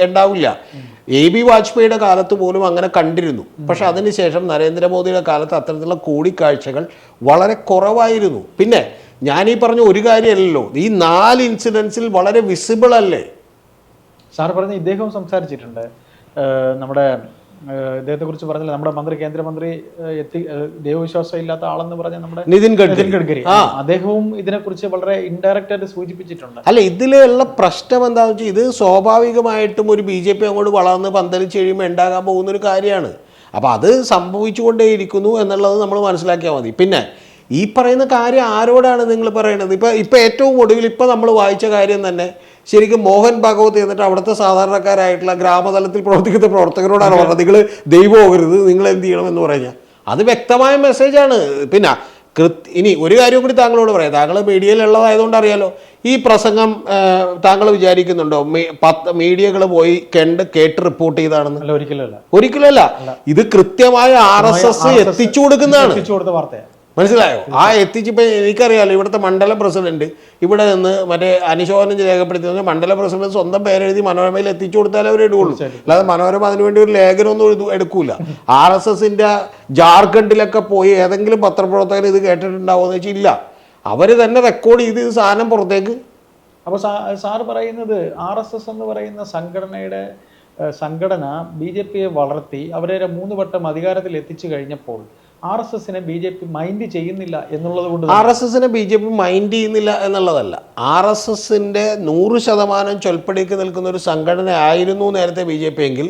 ഉണ്ടാവില്ല. എ ബി വാജ്പേയിയുടെ കാലത്ത് പോലും അങ്ങനെ കണ്ടിരുന്നു. പക്ഷെ അതിനുശേഷം നരേന്ദ്രമോദിയുടെ കാലത്ത് അത്തരത്തിലുള്ള കൂടിക്കാഴ്ചകൾ വളരെ കുറവായിരുന്നു. പിന്നെ ഞാൻ ഈ പറഞ്ഞ ഒരു കാര്യമല്ലല്ലോ. ഈ നാല് ഇൻസിഡൻസിൽ വളരെ വിസിബിൾ അല്ലേ? സാർ പറഞ്ഞ ഇദ്ദേഹവും സംസാരിച്ചിട്ടുണ്ട്. നമ്മുടെ ഏഹ് ഇദ്ദേഹത്തെ കുറിച്ച് പറഞ്ഞില്ല. നമ്മുടെ മന്ത്രി കേന്ദ്രമന്ത്രി എത്തി ദൈവവിശ്വാസം ഇല്ലാത്ത ആളെന്ന് പറഞ്ഞ നമ്മുടെ നിതിൻ നിതിൻ ഗഡ്കരി. ഗഡ്കരി അദ്ദേഹവും ഇതിനെക്കുറിച്ച് വളരെ ഇൻഡയറക്റ്റ് ആയിട്ട് സൂചിപ്പിച്ചിട്ടുണ്ട്. അല്ല ഇതിലുള്ള പ്രശ്നം എന്താണെന്ന് വെച്ചാൽ ഇത് സ്വാഭാവികമായിട്ടും ഒരു ബി ജെ പി അങ്ങോട്ട് വളർന്ന് പന്തലിച്ച് കഴിയുമ്പോൾ ഉണ്ടാകാൻ പോകുന്ന ഒരു കാര്യമാണ്. അപ്പോൾ അത് സംഭവിച്ചുകൊണ്ടേയിരിക്കുന്നു എന്നുള്ളത് നമ്മൾ മനസ്സിലാക്കിയാൽ മതി. പിന്നെ ഈ പറയുന്ന കാര്യം ആരോടാണ് നിങ്ങൾ പറയുന്നത് ഇപ്പം ഇപ്പം ഏറ്റവും ഒടുവിൽ ഇപ്പം നമ്മൾ വായിച്ച കാര്യം തന്നെ ശരിക്കും മോഹൻ ഭാഗവത് എന്നിട്ട് അവിടുത്തെ സാധാരണക്കാരായിട്ടുള്ള ഗ്രാമതലത്തിൽ പ്രവർത്തിക്കുന്ന പ്രവർത്തകരോടാണ് പറഞ്ഞത്. നിങ്ങൾ ദൈവമാകരുത് നിങ്ങൾ എന്ത് ചെയ്യണം എന്ന് പറഞ്ഞാൽ അത് വ്യക്തമായ മെസ്സേജാണ് പിന്നെ കൃത്യ ഇനി ഒരു കാര്യം കൂടി താങ്കളോട് പറയാം. താങ്കൾ മീഡിയയിലുള്ളതായതുകൊണ്ട് അറിയാലോ. ഈ പ്രസംഗം താങ്കൾ വിചാരിക്കുന്നുണ്ടോ? പത്ത് മീഡിയകൾ പോയി കണ്ട് കേട്ട് റിപ്പോർട്ട് ചെയ്താണെന്ന്? അല്ല ഒരിക്കലും അല്ല. ഒരിക്കലല്ല ഇത് കൃത്യമായ ആർ എസ് എസ് എത്തിച്ചു കൊടുക്കുന്നതാണ്. എത്തിച്ചു കൊടുത്ത വാർത്തയാണ്. മനസ്സിലായോ? ആ എത്തിച്ചിപ്പോൾ എനിക്കറിയാമല്ലോ ഇവിടുത്തെ മണ്ഡല പ്രസിഡന്റ് ഇവിടെ നിന്ന് മറ്റേ അനുശോചനം രേഖപ്പെടുത്തി മണ്ഡല പ്രസിഡന്റ് സ്വന്തം പേരെഴുതി മനോരമയിൽ എത്തിച്ചു കൊടുത്താലേ അവർ എടുക്കുള്ളൂ അല്ലാതെ മനോരമ അതിനുവേണ്ടി ഒരു ലേഖനമൊന്നും എടുക്കൂല. ആർ എസ് എസിന്റെ ജാർഖണ്ഡിലൊക്കെ പോയി ഏതെങ്കിലും പത്രപ്രവർത്തകർ ഇത് കേട്ടിട്ടുണ്ടാവുമെന്ന് വെച്ചാൽ ഇല്ല. അവർ തന്നെ റെക്കോർഡ് ചെയ്ത് ഈ സാധനം പുറത്തേക്ക്. അപ്പോൾ സാർ പറയുന്നത് ആർ എസ് എസ് എന്ന് പറയുന്ന സംഘടനയുടെ സംഘടന ബി ജെ പിയെ വളർത്തി അവരെ മൂന്ന് വട്ടം അധികാരത്തിൽ എത്തിച്ചു കഴിഞ്ഞപ്പോൾ ആർ എസ് എസിനെ ബി ജെ പി മൈൻഡ് ചെയ്യുന്നില്ല എന്നുള്ളത് കൊണ്ട് ആർ എസ് എസിനെ ബി ജെ പി മൈൻഡ് ചെയ്യുന്നില്ല എന്നുള്ളതല്ല. ആർ എസ് എസിന്റെ നൂറ് ശതമാനം ചൊൽപ്പടിക്ക് നിൽക്കുന്ന ഒരു സംഘടന ആയിരുന്നു നേരത്തെ ബി ജെ പി എങ്കിൽ.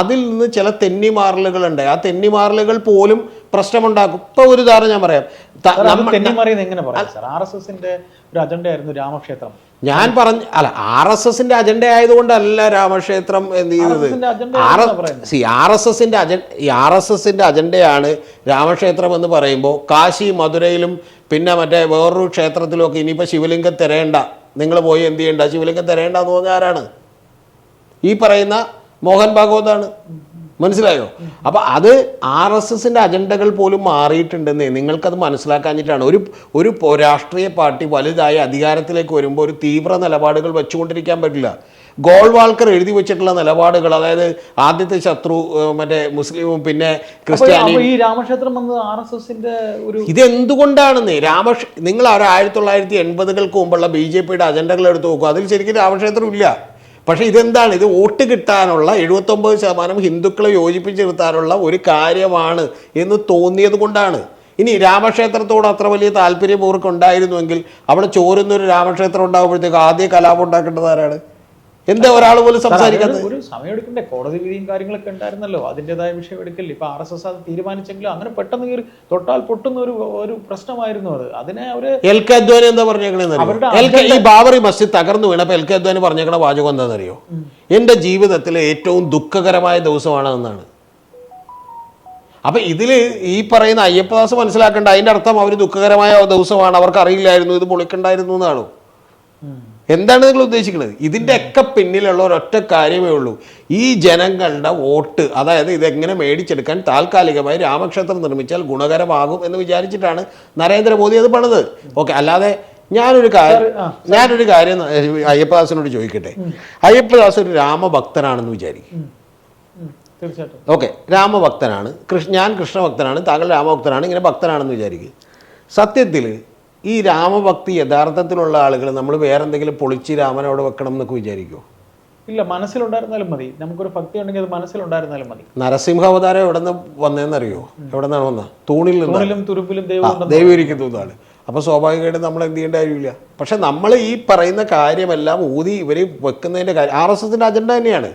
അതിൽ നിന്ന് ചില തെന്നിമാറലുകളുണ്ട്. ആ തെന്നിമാറലുകൾ പോലും പ്രശ്നമുണ്ടാക്കും. ഇപ്പോൾ ഒരു ഉദാഹരണം ഞാൻ പറയാം. തെന്നിമറിയുന്നത് എങ്ങനെ പറയാം സാർ? ആർ എസ് എസിന്റെ ഒരു അജണ്ടയായിരുന്നു രാമക്ഷേത്രം. ഞാൻ പറഞ്ഞ അല്ല ആർ എസ് എസിന്റെ അജണ്ട ആയതുകൊണ്ടല്ല രാമക്ഷേത്രം എന്ത് ചെയ്തത്. ആർ സി ആർ എസ് എസിന്റെ അജണ്ട ഈ ആർ എസ് എസിന്റെ അജണ്ടയാണ് രാമക്ഷേത്രം എന്ന് പറയുമ്പോൾ കാശി മധുരയിലും പിന്നെ മറ്റേ വേറൊരു ക്ഷേത്രത്തിലും ഒക്കെ ഇനിയിപ്പോൾ ശിവലിംഗം തിരയണ്ട നിങ്ങൾ പോയി എന്ത് ചെയ്യണ്ട? ശിവലിംഗം തിരയണ്ട എന്ന് പറഞ്ഞ ആരാണ്? ഈ പറയുന്ന മോഹൻ ഭാഗവതാണ്. മനസ്സിലായോ? അപ്പൊ അത് ആർ എസ് എസിന്റെ അജണ്ടകൾ പോലും മാറിയിട്ടുണ്ടെന്നേ നിങ്ങൾക്കത് മനസ്സിലാക്കാഞ്ഞിട്ടാണ്. ഒരു ഒരു രാഷ്ട്രീയ പാർട്ടി വലുതായി അധികാരത്തിലേക്ക് വരുമ്പോൾ ഒരു തീവ്ര നിലപാടുകൾ വെച്ചുകൊണ്ടിരിക്കാൻ പറ്റില്ല. ഗോൾവാൾക്കർ എഴുതി വെച്ചിട്ടുള്ള നിലപാടുകൾ അതായത് ആദ്യത്തെ ശത്രു മറ്റേ മുസ്ലിമും പിന്നെ ക്രിസ്ത്യാനിയും ഈ രാമക്ഷേത്രം വന്നത് ആർ എസ് എസിന്റെ ഒരു ഇതെന്തുകൊണ്ടാണെന്ന്? രാമക്ഷ നിങ്ങൾ ആയിരത്തി തൊള്ളായിരത്തി എൺപതുകൾക്ക് മുമ്പുള്ള ബി ജെ പിയുടെ അജണ്ടകൾ എടുത്ത് നോക്കുക അതിൽ ശരിക്കും രാമക്ഷേത്രം ഇല്ല. പക്ഷേ ഇതെന്താണ്? ഇത് വോട്ട് കിട്ടാനുള്ള എഴുപത്തൊമ്പത് ശതമാനം ഹിന്ദുക്കളെ യോജിപ്പിച്ച് നിർത്താനുള്ള ഒരു കാര്യമാണ് എന്ന് തോന്നിയത് കൊണ്ടാണ്. ഇനി രാമക്ഷേത്രത്തോട് അത്ര വലിയ താല്പര്യം ഇവർക്ക് ഉണ്ടായിരുന്നുവെങ്കിൽ അവിടെ ചോരുന്നൊരു രാമക്ഷേത്രം ഉണ്ടാകുമ്പോഴത്തേക്ക് ആദ്യ കലാപം ഉണ്ടാക്കേണ്ടത് ആരാണ്? എന്താ ഒരാൾ പോലും സംസാരിക്കാത്തത് ഒരു സമയം എടുക്കണ്ടേ കോടതി വിധിയും കാര്യങ്ങളൊക്കെ ഉണ്ടായിരുന്നല്ലോ. അതിന്റെതായ വിഷയം എടുക്കില്ല ഇപ്പൊ ആർ എസ് എസ് അത് തീരുമാനിച്ചെങ്കിലും അങ്ങനെ പെട്ടെന്ന് കയറി തൊട്ടാൽ പൊട്ടുന്ന ഒരു ഒരു പ്രശ്നമായിരുന്നു അത്. അതിനെ അവർ എൽ കെ അദ്വാനി എന്താ പറഞ്ഞേക്കണെന്ന് കെ ഈ ബാബറി മസ്ജിദ് തകർന്നു വീണപ്പോ എൽ കെ അദ്വാനി പറഞ്ഞേക്കണ വാചകം എന്താണെന്നറിയോ എന്റെ ജീവിതത്തിലെ ഏറ്റവും ദുഃഖകരമായ ദിവസമാണെന്നാണ് അപ്പൊ ഇതിൽ ഈ പറയുന്ന അയ്യപ്പദാസ് മനസ്സിലാക്കേണ്ട. അതിന്റെ അർത്ഥം അവർ ദുഃഖകരമായ ദിവസമാണ്. അവർക്ക് അറിയില്ലായിരുന്നു ഇത് പൊളിക്കണ്ടായിരുന്നു എന്നാണോ? എന്താണ് നിങ്ങൾ ഉദ്ദേശിക്കുന്നത്? ഇതിന്റെ ഒക്കെ പിന്നിലുള്ള ഒരൊറ്റ കാര്യമേ ഉള്ളൂ. ഈ ജനങ്ങളുടെ വോട്ട് അതായത് ഇതെങ്ങനെ മേടിച്ചെടുക്കാൻ താൽക്കാലികമായി രാമക്ഷേത്രം നിർമ്മിച്ചാൽ ഗുണകരമാകും എന്ന് വിചാരിച്ചിട്ടാണ് നരേന്ദ്രമോദി അത് പണിത്. ഓക്കെ അല്ലാതെ ഞാനൊരു കാര്യം ഞാനൊരു കാര്യം അയ്യപ്പദാസിനോട് ചോദിക്കട്ടെ. അയ്യപ്പദാസ് ഒരു രാമഭക്തനാണെന്ന് വിചാരിക്കും. ഓക്കെ രാമഭക്തനാണ്. കൃഷ്ണ ഞാൻ കൃഷ്ണഭക്തനാണ് താങ്കൾ രാമഭക്തനാണ് ഇങ്ങനെ ഭക്തനാണെന്ന് വിചാരിക്കുക സത്യത്തിൽ ഈ രാമഭക്തി യഥാർത്ഥത്തിലുള്ള ആളുകൾ നമ്മൾ വേറെ എന്തെങ്കിലും പൊളിച്ച് രാമനെ അവിടെ വെക്കണം എന്നൊക്കെ വിചാരിക്കുമോ ഇല്ല മനസ്സിലുണ്ടായിരുന്നാലും മതി. നമുക്കൊരു ഭക്തി ഉണ്ടെങ്കിൽ അത് മനസ്സിലുണ്ടായിരുന്നാലും മതി. നരസിംഹ അവതാരം എവിടെ നിന്ന് വന്നതെന്നറിയോ എവിടെ നിന്നാണ് വന്നത്? തൂണിൽ നിന്ന് തൂണിലും തുരുപ്പിലും ദൈവം ദൈവം ഇരിക്കുന്നതാണ് അപ്പോൾ സ്വാഭാവികമായിട്ടും നമ്മൾ എന്ത് ചെയ്യേണ്ട കാര്യമില്ല. പക്ഷെ നമ്മൾ ഈ പറയുന്ന കാര്യമെല്ലാം ഊതി ഇവർ വെക്കുന്നതിന്റെ കാര്യം ആർ എസ് എസിന്റെ അജണ്ട തന്നെയാണ്.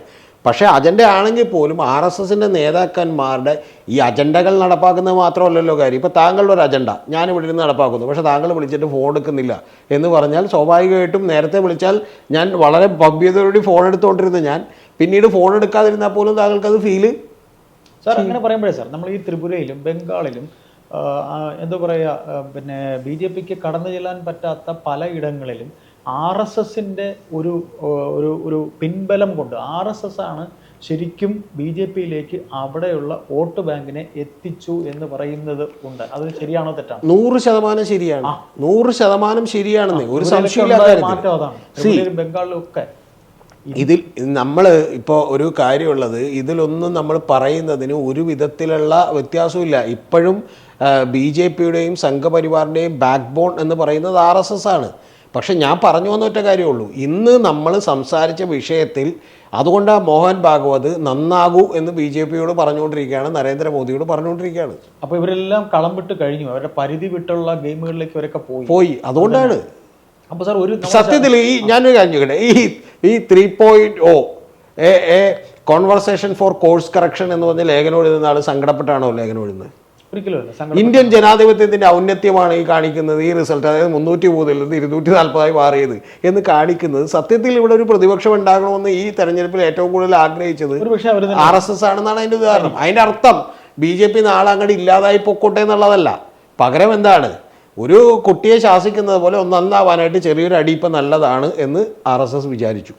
പക്ഷേ അജണ്ട ആണെങ്കിൽ പോലും ആർ എസ് എസിന്റെ നേതാക്കന്മാരുടെ ഈ അജണ്ടകൾ നടപ്പാക്കുന്നത് മാത്രമല്ലല്ലോ കാര്യം. ഇപ്പോൾ താങ്കളുടെ ഒരു അജണ്ട. ഞാൻ ഇവിടെ നിന്ന് നടപ്പാക്കുന്നു. പക്ഷേ താങ്കൾ വിളിച്ചിട്ട് ഫോൺ എടുക്കുന്നില്ല എന്ന് പറഞ്ഞാൽ സ്വാഭാവികമായിട്ടും നേരത്തെ വിളിച്ചാൽ ഞാൻ വളരെ ഭവ്യതയോടുകൂടി ഫോൺ എടുത്തുകൊണ്ടിരുന്നു ഞാൻ. പിന്നീട് ഫോൺ എടുക്കാതിരുന്നാൽ പോലും താങ്കൾക്കത് ഫീൽ? സാർ അങ്ങനെ പറയുമ്പോഴേ സാർ നമ്മൾ ഈ ത്രിപുരയിലും ബംഗാളിലും എന്താ പറയുക പിന്നെ ബി ജെ പിക്ക് കടന്നു ചെല്ലാൻ പറ്റാത്ത പലയിടങ്ങളിലും ആർ എസ് എസിന്റെ ഒരു ഒരു ഒരു പിൻബലം കൊണ്ട് ആർ എസ് എസ് ആണ് ശരിക്കും ബി ജെ പിയിലേക്ക് അവിടെയുള്ള വോട്ട് ബാങ്കിനെ എത്തിച്ചു എന്ന് പറയുന്നത് ഉണ്ട്. അത് ശരിയാണോ തെറ്റാണോ? നൂറ് ശതമാനം ശരിയാണ്. നൂറ് ശതമാനം ശരിയാണെന്ന്. ഒരു സംശയമില്ല ബംഗാളിലൊക്കെ. മാറ്റം അതാണ്. ഇതിൽ നമ്മൾ ഇപ്പോൾ ഒരു കാര്യമുള്ളത് ഇതിലൊന്നും നമ്മൾ പറയുന്നതിന് ഒരു വിധത്തിലുള്ള വ്യത്യാസമില്ല ഇപ്പോഴും ബി ജെ പിയുടെയും സംഘപരിവാറിന്റെയും ബാക്ക് ബോൺ എന്ന് പറയുന്നത് ആർ എസ് എസ് ആണ്. പക്ഷെ ഞാൻ പറഞ്ഞു വന്നൊറ്റ കാര്യമേ കാര്യമുള്ളൂ ഇന്ന് നമ്മൾ സംസാരിച്ച വിഷയത്തിൽ അതുകൊണ്ട് മോഹൻ ഭാഗവത് നന്നാകൂ എന്ന് ബി ജെ പിയോട് പറഞ്ഞുകൊണ്ടിരിക്കുകയാണ് നരേന്ദ്രമോദിയോട് പറഞ്ഞുകൊണ്ടിരിക്കുകയാണ്. അപ്പോൾ ഇവരെല്ലാം കളം വിട്ട് കഴിഞ്ഞു. അവരുടെ പരിധി വിട്ടുള്ള ഗെയിമുകളിലേക്ക് ഇവരൊക്കെ പോയി. പോയി. അതുകൊണ്ടാണ്. അപ്പോൾ സാർ ഒരു സത്യത്തിൽ ഈ ഞാനൊരു കാര്യം ചോദിക്കട്ടെ. ഈ ഈ three point O a conversation for course correction എന്ന് പറഞ്ഞ ലേഖനം എഴുതുന്ന ആൾ സങ്കടപ്പെട്ടാണോ ലേഖനം എഴുതുന്നത്? ഇന്ത്യൻ ജനാധിപത്യത്തിന്റെ ഔന്നത്യമാണ് ഈ കാണിക്കുന്നത് ഈ റിസൾട്ട് അതായത് മുന്നൂറ്റി മൂന്നിൽ നിന്ന് ഇരുന്നൂറ്റി നാൽപ്പതായി മാറിയത് എന്ന് കാണിക്കുന്നത് സത്യത്തിൽ ഇവിടെ ഒരു പ്രതിപക്ഷം ഉണ്ടാകണമെന്ന് ഈ തെരഞ്ഞെടുപ്പിൽ ഏറ്റവും കൂടുതൽ ആഗ്രഹിച്ചത് ആർ എസ് എസ് ആണെന്നാണ് അതിന്റെ ഉദാഹരണം. അതിന്റെ അർത്ഥം ബി ജെ പി നാളെ അങ്ങോട്ട് ഇല്ലാതായി പൊക്കോട്ടെ എന്നുള്ളതല്ല. പകരം എന്താണ്? ഒരു കുട്ടിയെ ശാസിക്കുന്നത് പോലെ ഒന്ന് നന്നാവാനായിട്ട് ചെറിയൊരു അടിയിപ്പ് നല്ലതാണ് എന്ന് ആർ എസ് എസ് വിചാരിച്ചു.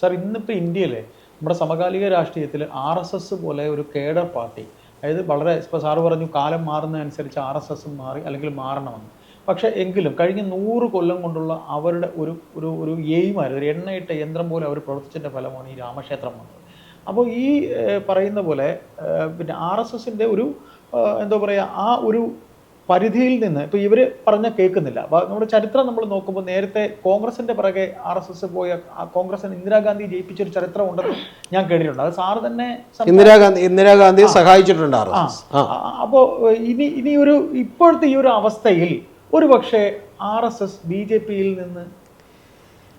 സാർ ഇന്നിപ്പോൾ ഇന്ത്യയിലെ നമ്മുടെ സമകാലിക രാഷ്ട്രീയത്തിൽ ആർ എസ് എസ് പോലെ ഒരു കേഡർ പാർട്ടി അതായത് വളരെ ഇപ്പോൾ സാറ് പറഞ്ഞു കാലം മാറുന്നതനുസരിച്ച് ആർ എസ് എസും മാറി അല്ലെങ്കിൽ മാറണമെന്ന്. പക്ഷേ എങ്കിലും കഴിഞ്ഞ നൂറ് കൊല്ലം കൊണ്ടുള്ള അവരുടെ ഒരു ഒരു ഒരു എയിമായിരുന്നു ഒരു എണ്ണയിട്ട യന്ത്രം പോലെ അവർ പ്രവർത്തിച്ചതിന്റെ ഫലമാണ് ഈ രാമക്ഷേത്രം വന്നത്. അപ്പോൾ ഈ പറയുന്ന പോലെ പിന്നെ ആർ എസ് എസിന്റെ ഒരു എന്തോ പറയുക ആ ഒരു പരിധിയിൽ നിന്ന് ഇപ്പൊ ഇവർ പറഞ്ഞ കേൾക്കുന്നില്ല. നമ്മുടെ ചരിത്രം നമ്മൾ നോക്കുമ്പോൾ നേരത്തെ കോൺഗ്രസിന്റെ പിറകെ ആർ എസ് എസ് പോയ കോൺഗ്രസിന് ഇന്ദിരാഗാന്ധി ജയിപ്പിച്ചൊരു ചരിത്രം ഉണ്ടെന്ന് ഞാൻ കേട്ടിട്ടുണ്ട്. അത് സാറ് തന്നെ ഇന്ദിരാഗാന്ധി ഇന്ദിരാഗാന്ധി സഹായിച്ചിട്ടുണ്ട് ആർ ആ എസ് എസ് ആ ആ, അപ്പോ ഇനി ഇനി ഒരു ഇപ്പോഴത്തെ ഈ ഒരു അവസ്ഥയിൽ ഒരു പക്ഷേ R S S B J പിയിൽ നിന്ന്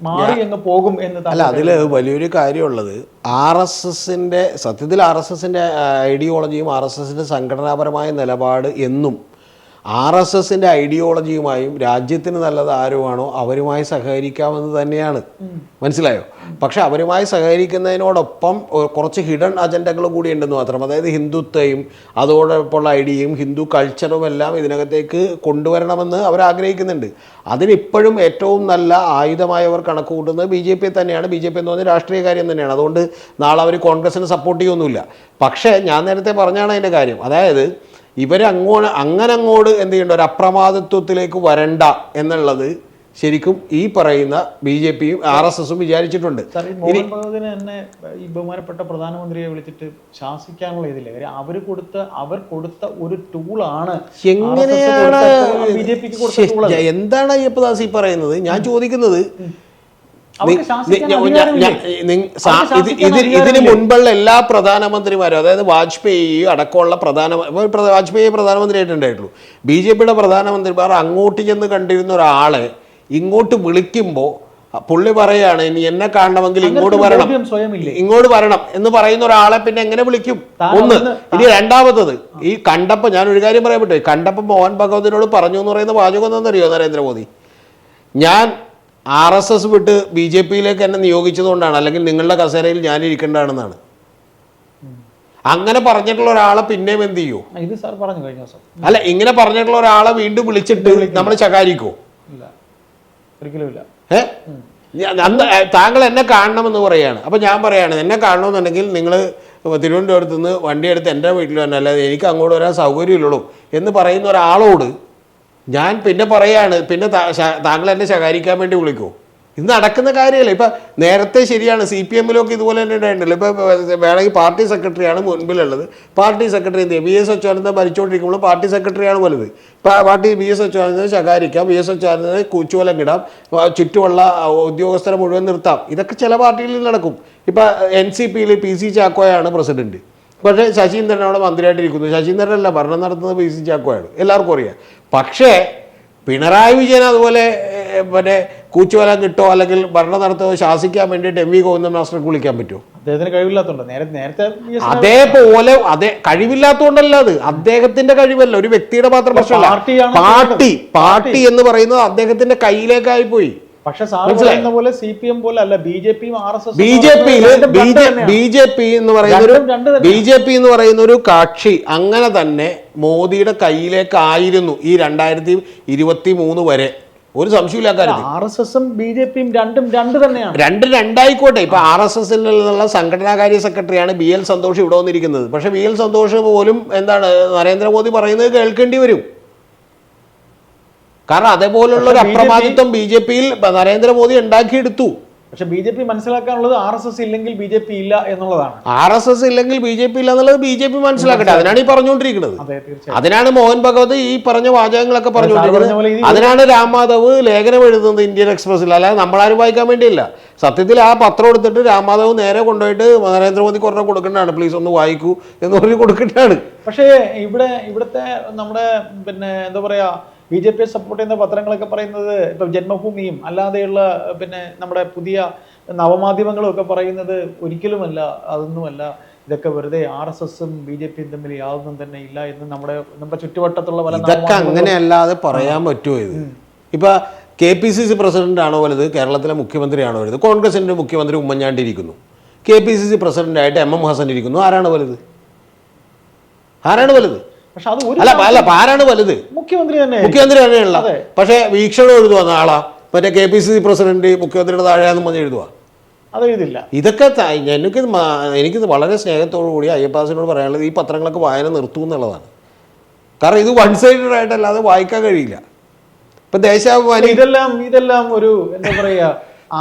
മാറി അങ്ങ് പോകും എന്ന് അല്ല അതിൽ വലിയൊരു കാര്യമുള്ളത്. ആർ എസ് എസിന്റെ സത്യത്തിൽ ആർ എസ് എസിന്റെ ഐഡിയോളജിയും ആർ എസ് എസിന്റെ സംഘടനാപരമായ നിലപാട് എന്നും ആർ എസ് എസിന്റെ ഐഡിയോളജിയുമായും രാജ്യത്തിന് നല്ലത് ആരുമാണോ അവരുമായി സഹകരിക്കാമെന്ന് തന്നെയാണ്. മനസ്സിലായോ? പക്ഷെ അവരുമായി സഹകരിക്കുന്നതിനോടൊപ്പം കുറച്ച് ഹിഡൻ അജണ്ടകൾ കൂടി ഉണ്ടെന്ന് മാത്രം. അതായത് ഹിന്ദുത്വയും അതോടൊപ്പമുള്ള ഐഡിയയും ഹിന്ദു കൾച്ചറും എല്ലാം ഇതിനകത്തേക്ക് കൊണ്ടുവരണമെന്ന് അവർ ആഗ്രഹിക്കുന്നുണ്ട്. അതിനിപ്പോഴും ഏറ്റവും നല്ല ആയുധമായി അവർ കണക്ക് കൂട്ടുന്നത് ബി ജെ പി തന്നെയാണ്. ബി ജെ പി എന്ന് പറഞ്ഞാൽ രാഷ്ട്രീയ കാര്യം തന്നെയാണ്. അതുകൊണ്ട് നാളെ അവർ കോൺഗ്രസിന് സപ്പോർട്ട് ചെയ്യൊന്നുമില്ല. പക്ഷേ ഞാൻ നേരത്തെ പറഞ്ഞാണ് അതിന്റെ കാര്യം. അതായത് ഇവരങ്ങോട്ട് അങ്ങനെ അങ്ങോട്ട് എന്ത് ചെയ്യേണ്ട ഒരു അപ്രമാദിത്വത്തിലേക്ക് വരണ്ട എന്നുള്ളത് ശരിക്കും ഈ പറയുന്ന ബി ജെ പിയും ആർ എസ് എസും വിചാരിച്ചിട്ടുണ്ട്. തന്നെ ഈ ബഹുമാനപ്പെട്ട പ്രധാനമന്ത്രിയെ വിളിച്ചിട്ട് ശാസിക്കാനുള്ള ഇതില്ല. അവർ അവർ കൊടുത്ത അവർ കൊടുത്ത ഒരു ടൂളാണ് എങ്ങനെയാണ് എന്താണ് അയ്യപ്പദാസ് ഈ പറയുന്നത്? ഞാൻ ചോദിക്കുന്നത് ഇതിന് മുൻപുള്ള എല്ലാ പ്രധാനമന്ത്രിമാരും അതായത് വാജ്പേയി അടക്കമുള്ള പ്രധാന വാജ്പേയി പ്രധാനമന്ത്രി വാജ്പേയി പ്രധാനമന്ത്രിയായിട്ടുണ്ടായിട്ടുള്ളൂ. ബി ജെ പിയുടെ പ്രധാനമന്ത്രിമാർ അങ്ങോട്ട് ചെന്ന് കണ്ടിരുന്ന ഒരാളെ ഇങ്ങോട്ട് വിളിക്കുമ്പോൾ പുള്ളി പറയാണ് ഇനി എന്നെ കാണണമെങ്കിൽ ഇങ്ങോട്ട് വരണം. ഇങ്ങോട്ട് വരണം എന്ന് പറയുന്ന ഒരാളെ പിന്നെ എങ്ങനെ വിളിക്കും? ഒന്ന്. ഇനി രണ്ടാമത്തത് ഈ കണ്ടപ്പോൾ ഞാൻ ഒരു കാര്യം പറയാൻ പറ്റേ. കണ്ടപ്പോൾ മോഹൻ ഭഗവതിനോട് പറഞ്ഞു എന്ന് പറയുന്ന വാചകം എന്താണെന്നറിയോ നരേന്ദ്രമോദി? ഞാൻ ആർ എസ് എസ് വിട്ട് ബി ജെ പിയിലേക്ക് എന്നെ നിയോഗിച്ചതുകൊണ്ടാണ്. അല്ലെങ്കിൽ നിങ്ങളുടെ കസേരയിൽ ഞാൻ ഇരിക്കേണ്ടതാണെന്നാണ് അങ്ങനെ പറഞ്ഞിട്ടുള്ള ഒരാളെ പിന്നെയും എന്ത് ചെയ്യൂ? ആ, ഇത് സാർ പറഞ്ഞു കഴിഞ്ഞ ദിവസം. അല്ല ഇങ്ങനെ പറഞ്ഞിട്ടുള്ള ഒരാളെ വീണ്ടും വിളിച്ചിട്ട് നമ്മൾ ചകാരിക്കോ ഇല്ല. ഒരിക്കലും ഇല്ല. ഏ? ഞാൻ- താങ്കൾ എന്നെ കാണണമെന്ന് പറയാണ്. അപ്പോൾ ഞാൻ പറയാണ് എന്നെ കാണണമെന്നുണ്ടെങ്കിൽ നിങ്ങൾ തിരുവനന്തപുരത്ത് നിന്ന് വണ്ടി എടുത്ത് എന്റെ വീട്ടിൽ തന്നെ അല്ലാതെ എനിക്ക് അങ്ങോട്ട് വരാൻ സൗകര്യമില്ലുള്ളൂ എന്ന് പറയുന്ന ഒരാളോട് ഞാൻ പിന്നെ പറയാണ് പിന്നെ താങ്കൾ എന്നെ ശകാരിക്കാൻ വേണ്ടി വിളിക്കൂ. ഇത് നടക്കുന്ന കാര്യമല്ല? ഇപ്പം നേരത്തെ ശരിയാണ് സി പി എമ്മിലൊക്കെ ഇതുപോലെ തന്നെ ഉണ്ടായിട്ടുണ്ടല്ലോ ഇപ്പം വേണമെങ്കിൽ പാർട്ടി സെക്രട്ടറിയാണ് മുൻപിലുള്ളത്. പാർട്ടി സെക്രട്ടറി എന്ത് ബി എസ് അച്യുതാനന്ദ ഭരിച്ചുകൊണ്ടിരിക്കുമ്പോൾ പാർട്ടി സെക്രട്ടറിയാണ് വലുത്. പാർട്ടി ബി എസ് അച്യുതാനന്ദനെ ശകാരിക്കാം ബി എസ് അച്യുതാനന്ദനെ കൂച്ചുവലം ആ, ചുറ്റുമുള്ള ഉദ്യോഗസ്ഥരെ മുഴുവൻ നിർത്താം. ഇതൊക്കെ ചില പാർട്ടികളിൽ നടക്കും. ഇപ്പം എൻ സി പിയിൽ പി സി ചാക്കോയാണ് പ്രസിഡന്റ്. പക്ഷേ ശശീന്ദ്രൻ അവിടെ മന്ത്രിയായിട്ടിരിക്കുന്നു. ശശീന്ദ്രനല്ല ഭരണം നടത്തുന്നത് പി സി ചാക്കോയാണ്. എല്ലാവർക്കും അറിയാം. പക്ഷേ പിണറായി വിജയൻ അതുപോലെ പിന്നെ കൂച്ചുവലം കിട്ടോ അല്ലെങ്കിൽ ഭരണ നടത്തോ ശാസിക്കാൻ വേണ്ടിയിട്ട് എം വി ഗോവിന്ദൻ മാസ്റ്റർക്ക് വിളിക്കാൻ പറ്റുമോ? അദ്ദേഹത്തിന് കഴിവില്ലാത്തതുകൊണ്ട് നേരത്തെ അതേപോലെ അതേ കഴിവില്ലാത്തതുകൊണ്ടല്ല അത്. അദ്ദേഹത്തിന്റെ കഴിവല്ല. ഒരു വ്യക്തിയുടെ മാത്രം പ്രശ്നമല്ല. പാർട്ടി പാർട്ടി എന്ന് പറയുന്നത് അദ്ദേഹത്തിന്റെ കയ്യിലേക്കായി പോയി പക്ഷെ പറയുന്ന പോലെ സി പി എം പോലെ അല്ല ബി ജെ പിയും R S S B J B J P എന്ന് പറയുന്ന ഒരു ബി ജെ പി എന്ന് പറയുന്ന ഒരു കക്ഷി അങ്ങനെ തന്നെ മോദിയുടെ കയ്യിലേക്കായിരുന്നു ഈ രണ്ടായിരത്തി ഇരുപത്തി മൂന്ന് വരെ. ഒരു സംശയമില്ല കാര്യത്തിൽ. ആർ എസ് എസും ബി ജെ പിയും രണ്ടും രണ്ട് തന്നെയാണ് രണ്ട് രണ്ടായിക്കോട്ടെ. ഇപ്പൊ ആർ എസ് എസിൽ നിന്നുള്ള സംഘടനാകാര്യ സെക്രട്ടറിയാണ് ബി എൽ സന്തോഷ് ഇവിടെ വന്നിരിക്കുന്നത്. പക്ഷെ ബി എൽ സന്തോഷ് പോലും എന്താണ് നരേന്ദ്രമോദി പറയുന്നത് കേൾക്കേണ്ടി വരും. കാരണം അതേപോലുള്ള ഒരു അപ്രമാദിത്വം ബി ജെ പിയിൽ നരേന്ദ്രമോദി ഉണ്ടാക്കിയെടുത്തു. പക്ഷെ ബി ജെ പി മനസ്സിലാക്കാനുള്ളത് ആർ എസ് എസ് ഇല്ലെങ്കിൽ ബി ജെ പി ഇല്ല എന്നുള്ളതാണ്. ആർ എസ് എസ് ഇല്ലെങ്കിൽ ബി ജെ പി ഇല്ല എന്നുള്ളത് ബി ജെ പി മനസ്സിലാക്കട്ടെ. അതിനാണ് ഈ പറഞ്ഞുകൊണ്ടിരിക്കുന്നത്. അതിനാണ് മോഹൻ ഭഗവത് ഈ പറഞ്ഞ വാചകങ്ങളൊക്കെ പറഞ്ഞ പറഞ്ഞുകൊണ്ടിരിക്കുന്നത്. അതിനാണ് രാമാധവ് ലേഖനം എഴുതുന്നത് ഇന്ത്യൻ എക്സ്പ്രസിൽ അല്ലാതെ നമ്മളാരും വായിക്കാൻ വേണ്ടിയില്ല. സത്യത്തിൽ ആ പത്രം എടുത്തിട്ട് രാമാധവ് നേരെ കൊണ്ടുപോയിട്ട് നരേന്ദ്രമോദി ഒരെണ്ണം കൊടുക്കേണ്ടതാണ്. പ്ലീസ് ഒന്ന് വായിക്കൂ എന്ന് പറഞ്ഞ് കൊടുക്കേണ്ടതാണ്. പക്ഷേ ഇവിടെ ഇവിടുത്തെ നമ്മുടെ പിന്നെ എന്താ പറയാ ബി ജെ പിയെ സപ്പോർട്ട് ചെയ്യുന്ന പത്രങ്ങളൊക്കെ പറയുന്നത് ഇപ്പം ജന്മഭൂമിയും അല്ലാതെയുള്ള പിന്നെ നമ്മുടെ പുതിയ നവമാധ്യമങ്ങളും ഒക്കെ പറയുന്നത് ഒരിക്കലുമല്ല അതൊന്നുമല്ല. ഇതൊക്കെ വെറുതെ ആർ എസ് എസും ബി ജെ പിയും തമ്മിൽ യാതൊന്നും തന്നെ ഇല്ല എന്ന് നമ്മുടെ നമ്മുടെ ചുറ്റുവട്ടത്തുള്ള പല ഇതൊക്കെ അങ്ങനെ അങ്ങനെയല്ലാതെ പറയാൻ പറ്റുമോ ഇത്? ഇപ്പൊ K P C C president ആണോ വലുത്? കേരളത്തിലെ മുഖ്യമന്ത്രിയാണോ വലുത്? കോൺഗ്രസിന്റെ മുഖ്യമന്ത്രി ഉമ്മൻചാണ്ടി ഇരിക്കുന്നു കെ പി സി സി പ്രസിഡന്റായിട്ട് എം എം ഹസൻ ഇരിക്കുന്നു. ആരാണ് വലുത്? ആരാണ് വലുത്? പക്ഷെ അത് ഒരു അല്ല അല്ല ആരാണ് വലുത്? മുഖ്യമന്ത്രി തന്നെ മുഖ്യമന്ത്രി തന്നെയുള്ള. പക്ഷേ വീക്ഷണം എഴുതുക നാളെ. മറ്റേ K P C C president മുഖ്യമന്ത്രിയുടെ താഴെയാന്ന് പറഞ്ഞ് എഴുതുക അതെഴുതില്ല ഇതൊക്കെ എനിക്ക് എനിക്ക് വളരെ സ്നേഹത്തോടു കൂടി അയ്യപ്പാസിനോട് പറയാനുള്ളത് ഈ പത്രങ്ങളൊക്കെ വായന നിർത്തും എന്നുള്ളതാണ്. കാരണം ഇത് വൺ സൈഡഡ് ആയിട്ടല്ലാതെ വായിക്കാൻ കഴിയില്ല. ഇപ്പൊ ദേശാഭിമാനി ഇതെല്ലാം ഇതെല്ലാം ഒരു എന്താ പറയാ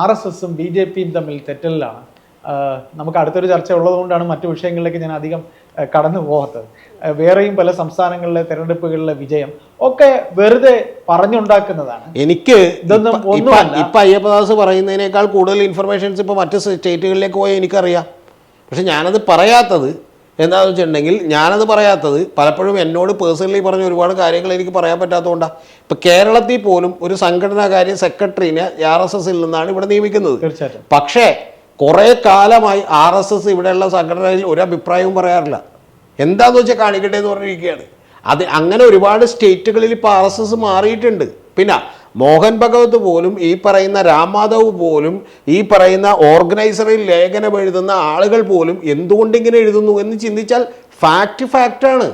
ആർ എസ് എസും ബി ജെ പിയും തമ്മിൽ തെറ്റലിലാണ്. നമുക്ക് അടുത്തൊരു ചർച്ച ഉള്ളതുകൊണ്ടാണ് മറ്റു വിഷയങ്ങളിലേക്ക് ഞാൻ അധികം കടന്നു പോകാത്തത്. വേറെയും പല സംസ്ഥാനങ്ങളിലെ തെരഞ്ഞെടുപ്പുകളിലെ വിജയം ഒക്കെ വെറുതെ പറഞ്ഞുണ്ടാക്കുന്നതാണ്. എനിക്ക് ഇതൊന്നും ഇപ്പ- അയ്യപ്പദാസ് പറയുന്നതിനേക്കാൾ കൂടുതൽ ഇൻഫർമേഷൻസ് ഇപ്പൊ മറ്റ് സ്റ്റേറ്റുകളിലേക്ക് പോയി എനിക്കറിയാം. പക്ഷെ ഞാനത് പറയാത്തത് എന്താണെന്ന് വെച്ചിട്ടുണ്ടെങ്കിൽ ഞാനത് പറയാത്തത് പലപ്പോഴും എന്നോട് പേഴ്സണലി പറഞ്ഞ ഒരുപാട് കാര്യങ്ങൾ എനിക്ക് പറയാൻ പറ്റാത്തതുകൊണ്ടാണ് ഇപ്പം കേരളത്തിൽ പോലും ഒരു സംഘടനാകാര്യ സെക്രട്ടറിനെ ആർ എസ് എസിൽ നിന്നാണ് ഇവിടെ നിയമിക്കുന്നത്. പക്ഷേ കുറേ കാലമായി ആർ എസ് എസ് ഇവിടെയുള്ള സംഘടനയിൽ ഒരു അഭിപ്രായവും പറയാറില്ല. എന്താന്ന് വെച്ചാൽ കാണിക്കട്ടെ എന്ന് പറഞ്ഞിരിക്കുകയാണ്. അത് അങ്ങനെ ഒരുപാട് സ്റ്റേറ്റുകളിൽ ഇപ്പോൾ ആർ എസ് എസ് മാറിയിട്ടുണ്ട്. പിന്നെ മോഹൻ ഭഗവത് പോലും ഈ പറയുന്ന രാം മാധവ് പോലും ഈ പറയുന്ന ഓർഗനൈസറിൽ ലേഖനം എഴുതുന്ന ആളുകൾ പോലും എന്തുകൊണ്ടിങ്ങനെ എഴുതുന്നു എന്ന് ചിന്തിച്ചാൽ ഫാക്റ്റ് ഫാക്റ്റാണ്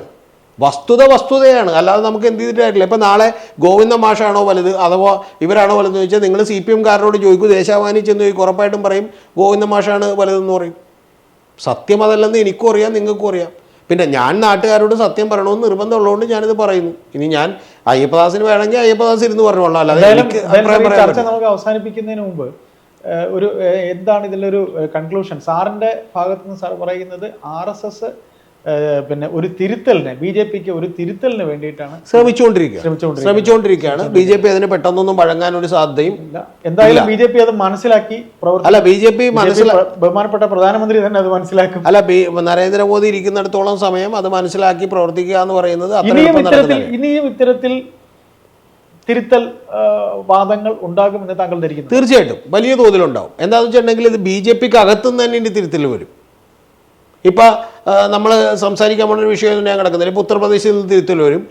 വസ്തുത വസ്തുതയാണ്. അല്ലാതെ നമുക്ക് എന്ത് ചെയ്തിട്ടായിട്ടില്ല ഇപ്പം നാളെ ഗോവിന്ദ മാഷാണോ വലുത്? അഥവാ ഇവരാണോ വലുതെന്ന് ചോദിച്ചാൽ നിങ്ങൾ സി പി എംകാരനോട് ചോദിക്കൂ ദേശാഭിമാനി ചെന്ന് ചോദിക്കും ഉറപ്പായിട്ടും പറയും ഗോവിന്ദ മാഷാണ് വലുതെന്ന് പറയും. സത്യം അതല്ലെന്ന് എനിക്കും അറിയാം നിങ്ങൾക്കും അറിയാം. പിന്നെ ഞാൻ നാട്ടുകാരോട് സത്യം പറയണമെന്ന് നിർബന്ധമുള്ളതുകൊണ്ട് ഞാനിത് പറയുന്നു. ഇനി ഞാൻ അയ്യപ്പദാസിന് വേണമെങ്കിൽ അയ്യപ്പദാസ് ഇരുന്ന് പറഞ്ഞോളാം. അല്ലാതെ ചർച്ച നമുക്ക് അവസാനിപ്പിക്കുന്നതിന് മുമ്പ് ഒരു എന്താണ് ഇതിലൊരു കൺക്ലൂഷൻ സാറിന്റെ ഭാഗത്ത് നിന്ന് സാർ പറയുന്നത് ആർ എസ് എസ് പിന്നെ ഒരു തിരുത്തലിന് ബി ജെ പിക്ക് ഒരു തിരുത്തലിന് വേണ്ടിയിട്ടാണ് ശ്രമിച്ചുകൊണ്ടിരിക്കുക. ശ്രമിച്ചുകൊണ്ടിരിക്കുകയാണ്. ബി ജെ പി അതിന് പെട്ടെന്നൊന്നും വഴങ്ങാൻ ഒരു സാധ്യതയും ഇല്ല. എന്തായാലും ബി ജെ പി അത് മനസ്സിലാക്കി അല്ല ബി ജെ പി ബഹുമാനപ്പെട്ട പ്രധാനമന്ത്രി തന്നെ അത് മനസ്സിലാക്കും. അല്ല നരേന്ദ്രമോദി ഇരിക്കുന്നിടത്തോളം സമയം അത് മനസ്സിലാക്കി പ്രവർത്തിക്കുക എന്ന് പറയുന്നത് ഇനിയും ഇത്തരത്തിൽ ഇനിയും ഇത്തരത്തിൽ തിരുത്തൽ വാദങ്ങൾ ഉണ്ടാകുമെന്ന് താങ്കൾ ധരിക്കുന്നു. തീർച്ചയായിട്ടും. വലിയ തോതിലുണ്ടാവും. എന്താണെന്ന് വെച്ചിട്ടുണ്ടെങ്കിൽ ഇത് ബി ജെ പിക്ക് അകത്തുനിന്ന് തന്നെ ഇനി തിരുത്തൽ വരും. ഇപ്പം നമ്മൾ സംസാരിക്കാൻ പോകുന്ന ഒരു വിഷയം തന്നെയാണ് കിടക്കുന്നത്. ഇപ്പോൾ ഉത്തർപ്രദേശിൽ നിന്ന് തിരുത്തലൂരും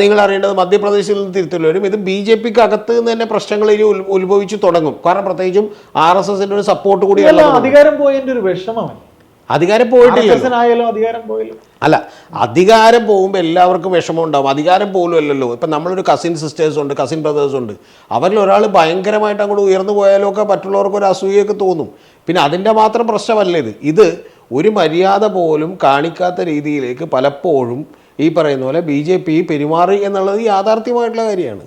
നിങ്ങൾ അറിയേണ്ടത് മധ്യപ്രദേശിൽ നിന്ന് തിരുത്തലൂരും. ഇത് ബി ജെ പിക്ക് അകത്ത് നിന്ന് തന്നെ പ്രശ്നങ്ങൾ ഇനി ഉത്ഭവിച്ചു തുടങ്ങും. കാരണം പ്രത്യേകിച്ചും ആർ എസ് എസിന്റെ ഒരു സപ്പോർട്ട് കൂടി അധികാരം പോയതിന്റെ ഒരു വിഷമം അധികാരം പോയിട്ടില്ല അധികാരം പോയില്ല. അല്ല അധികാരം പോകുമ്പോൾ എല്ലാവർക്കും വിഷമം ഉണ്ടാവും. അധികാരം പോലും അല്ലല്ലോ. ഇപ്പം നമ്മളൊരു കസിൻ സിസ്റ്റേഴ്സ് ഉണ്ട് കസിൻ ബ്രദേഴ്സ് ഉണ്ട്. അവരിൽ ഒരാൾ ഭയങ്കരമായിട്ട് അങ്ങോട്ട് ഉയർന്നു പോയാലോ ഒക്കെ മറ്റുള്ളവർക്ക് ഒരു അസൂയൊക്കെ തോന്നും. പിന്നെ അതിന്റെ മാത്രം പ്രശ്നമല്ല ഇത്. ഇത് ഒരു മര്യാദ പോലും കാണിക്കാത്ത രീതിയിലേക്ക് പലപ്പോഴും ഈ പറയുന്ന പോലെ ബി ജെ പി പെരുമാറി എന്നുള്ളത് യാഥാർത്ഥ്യമായിട്ടുള്ള കാര്യമാണ്.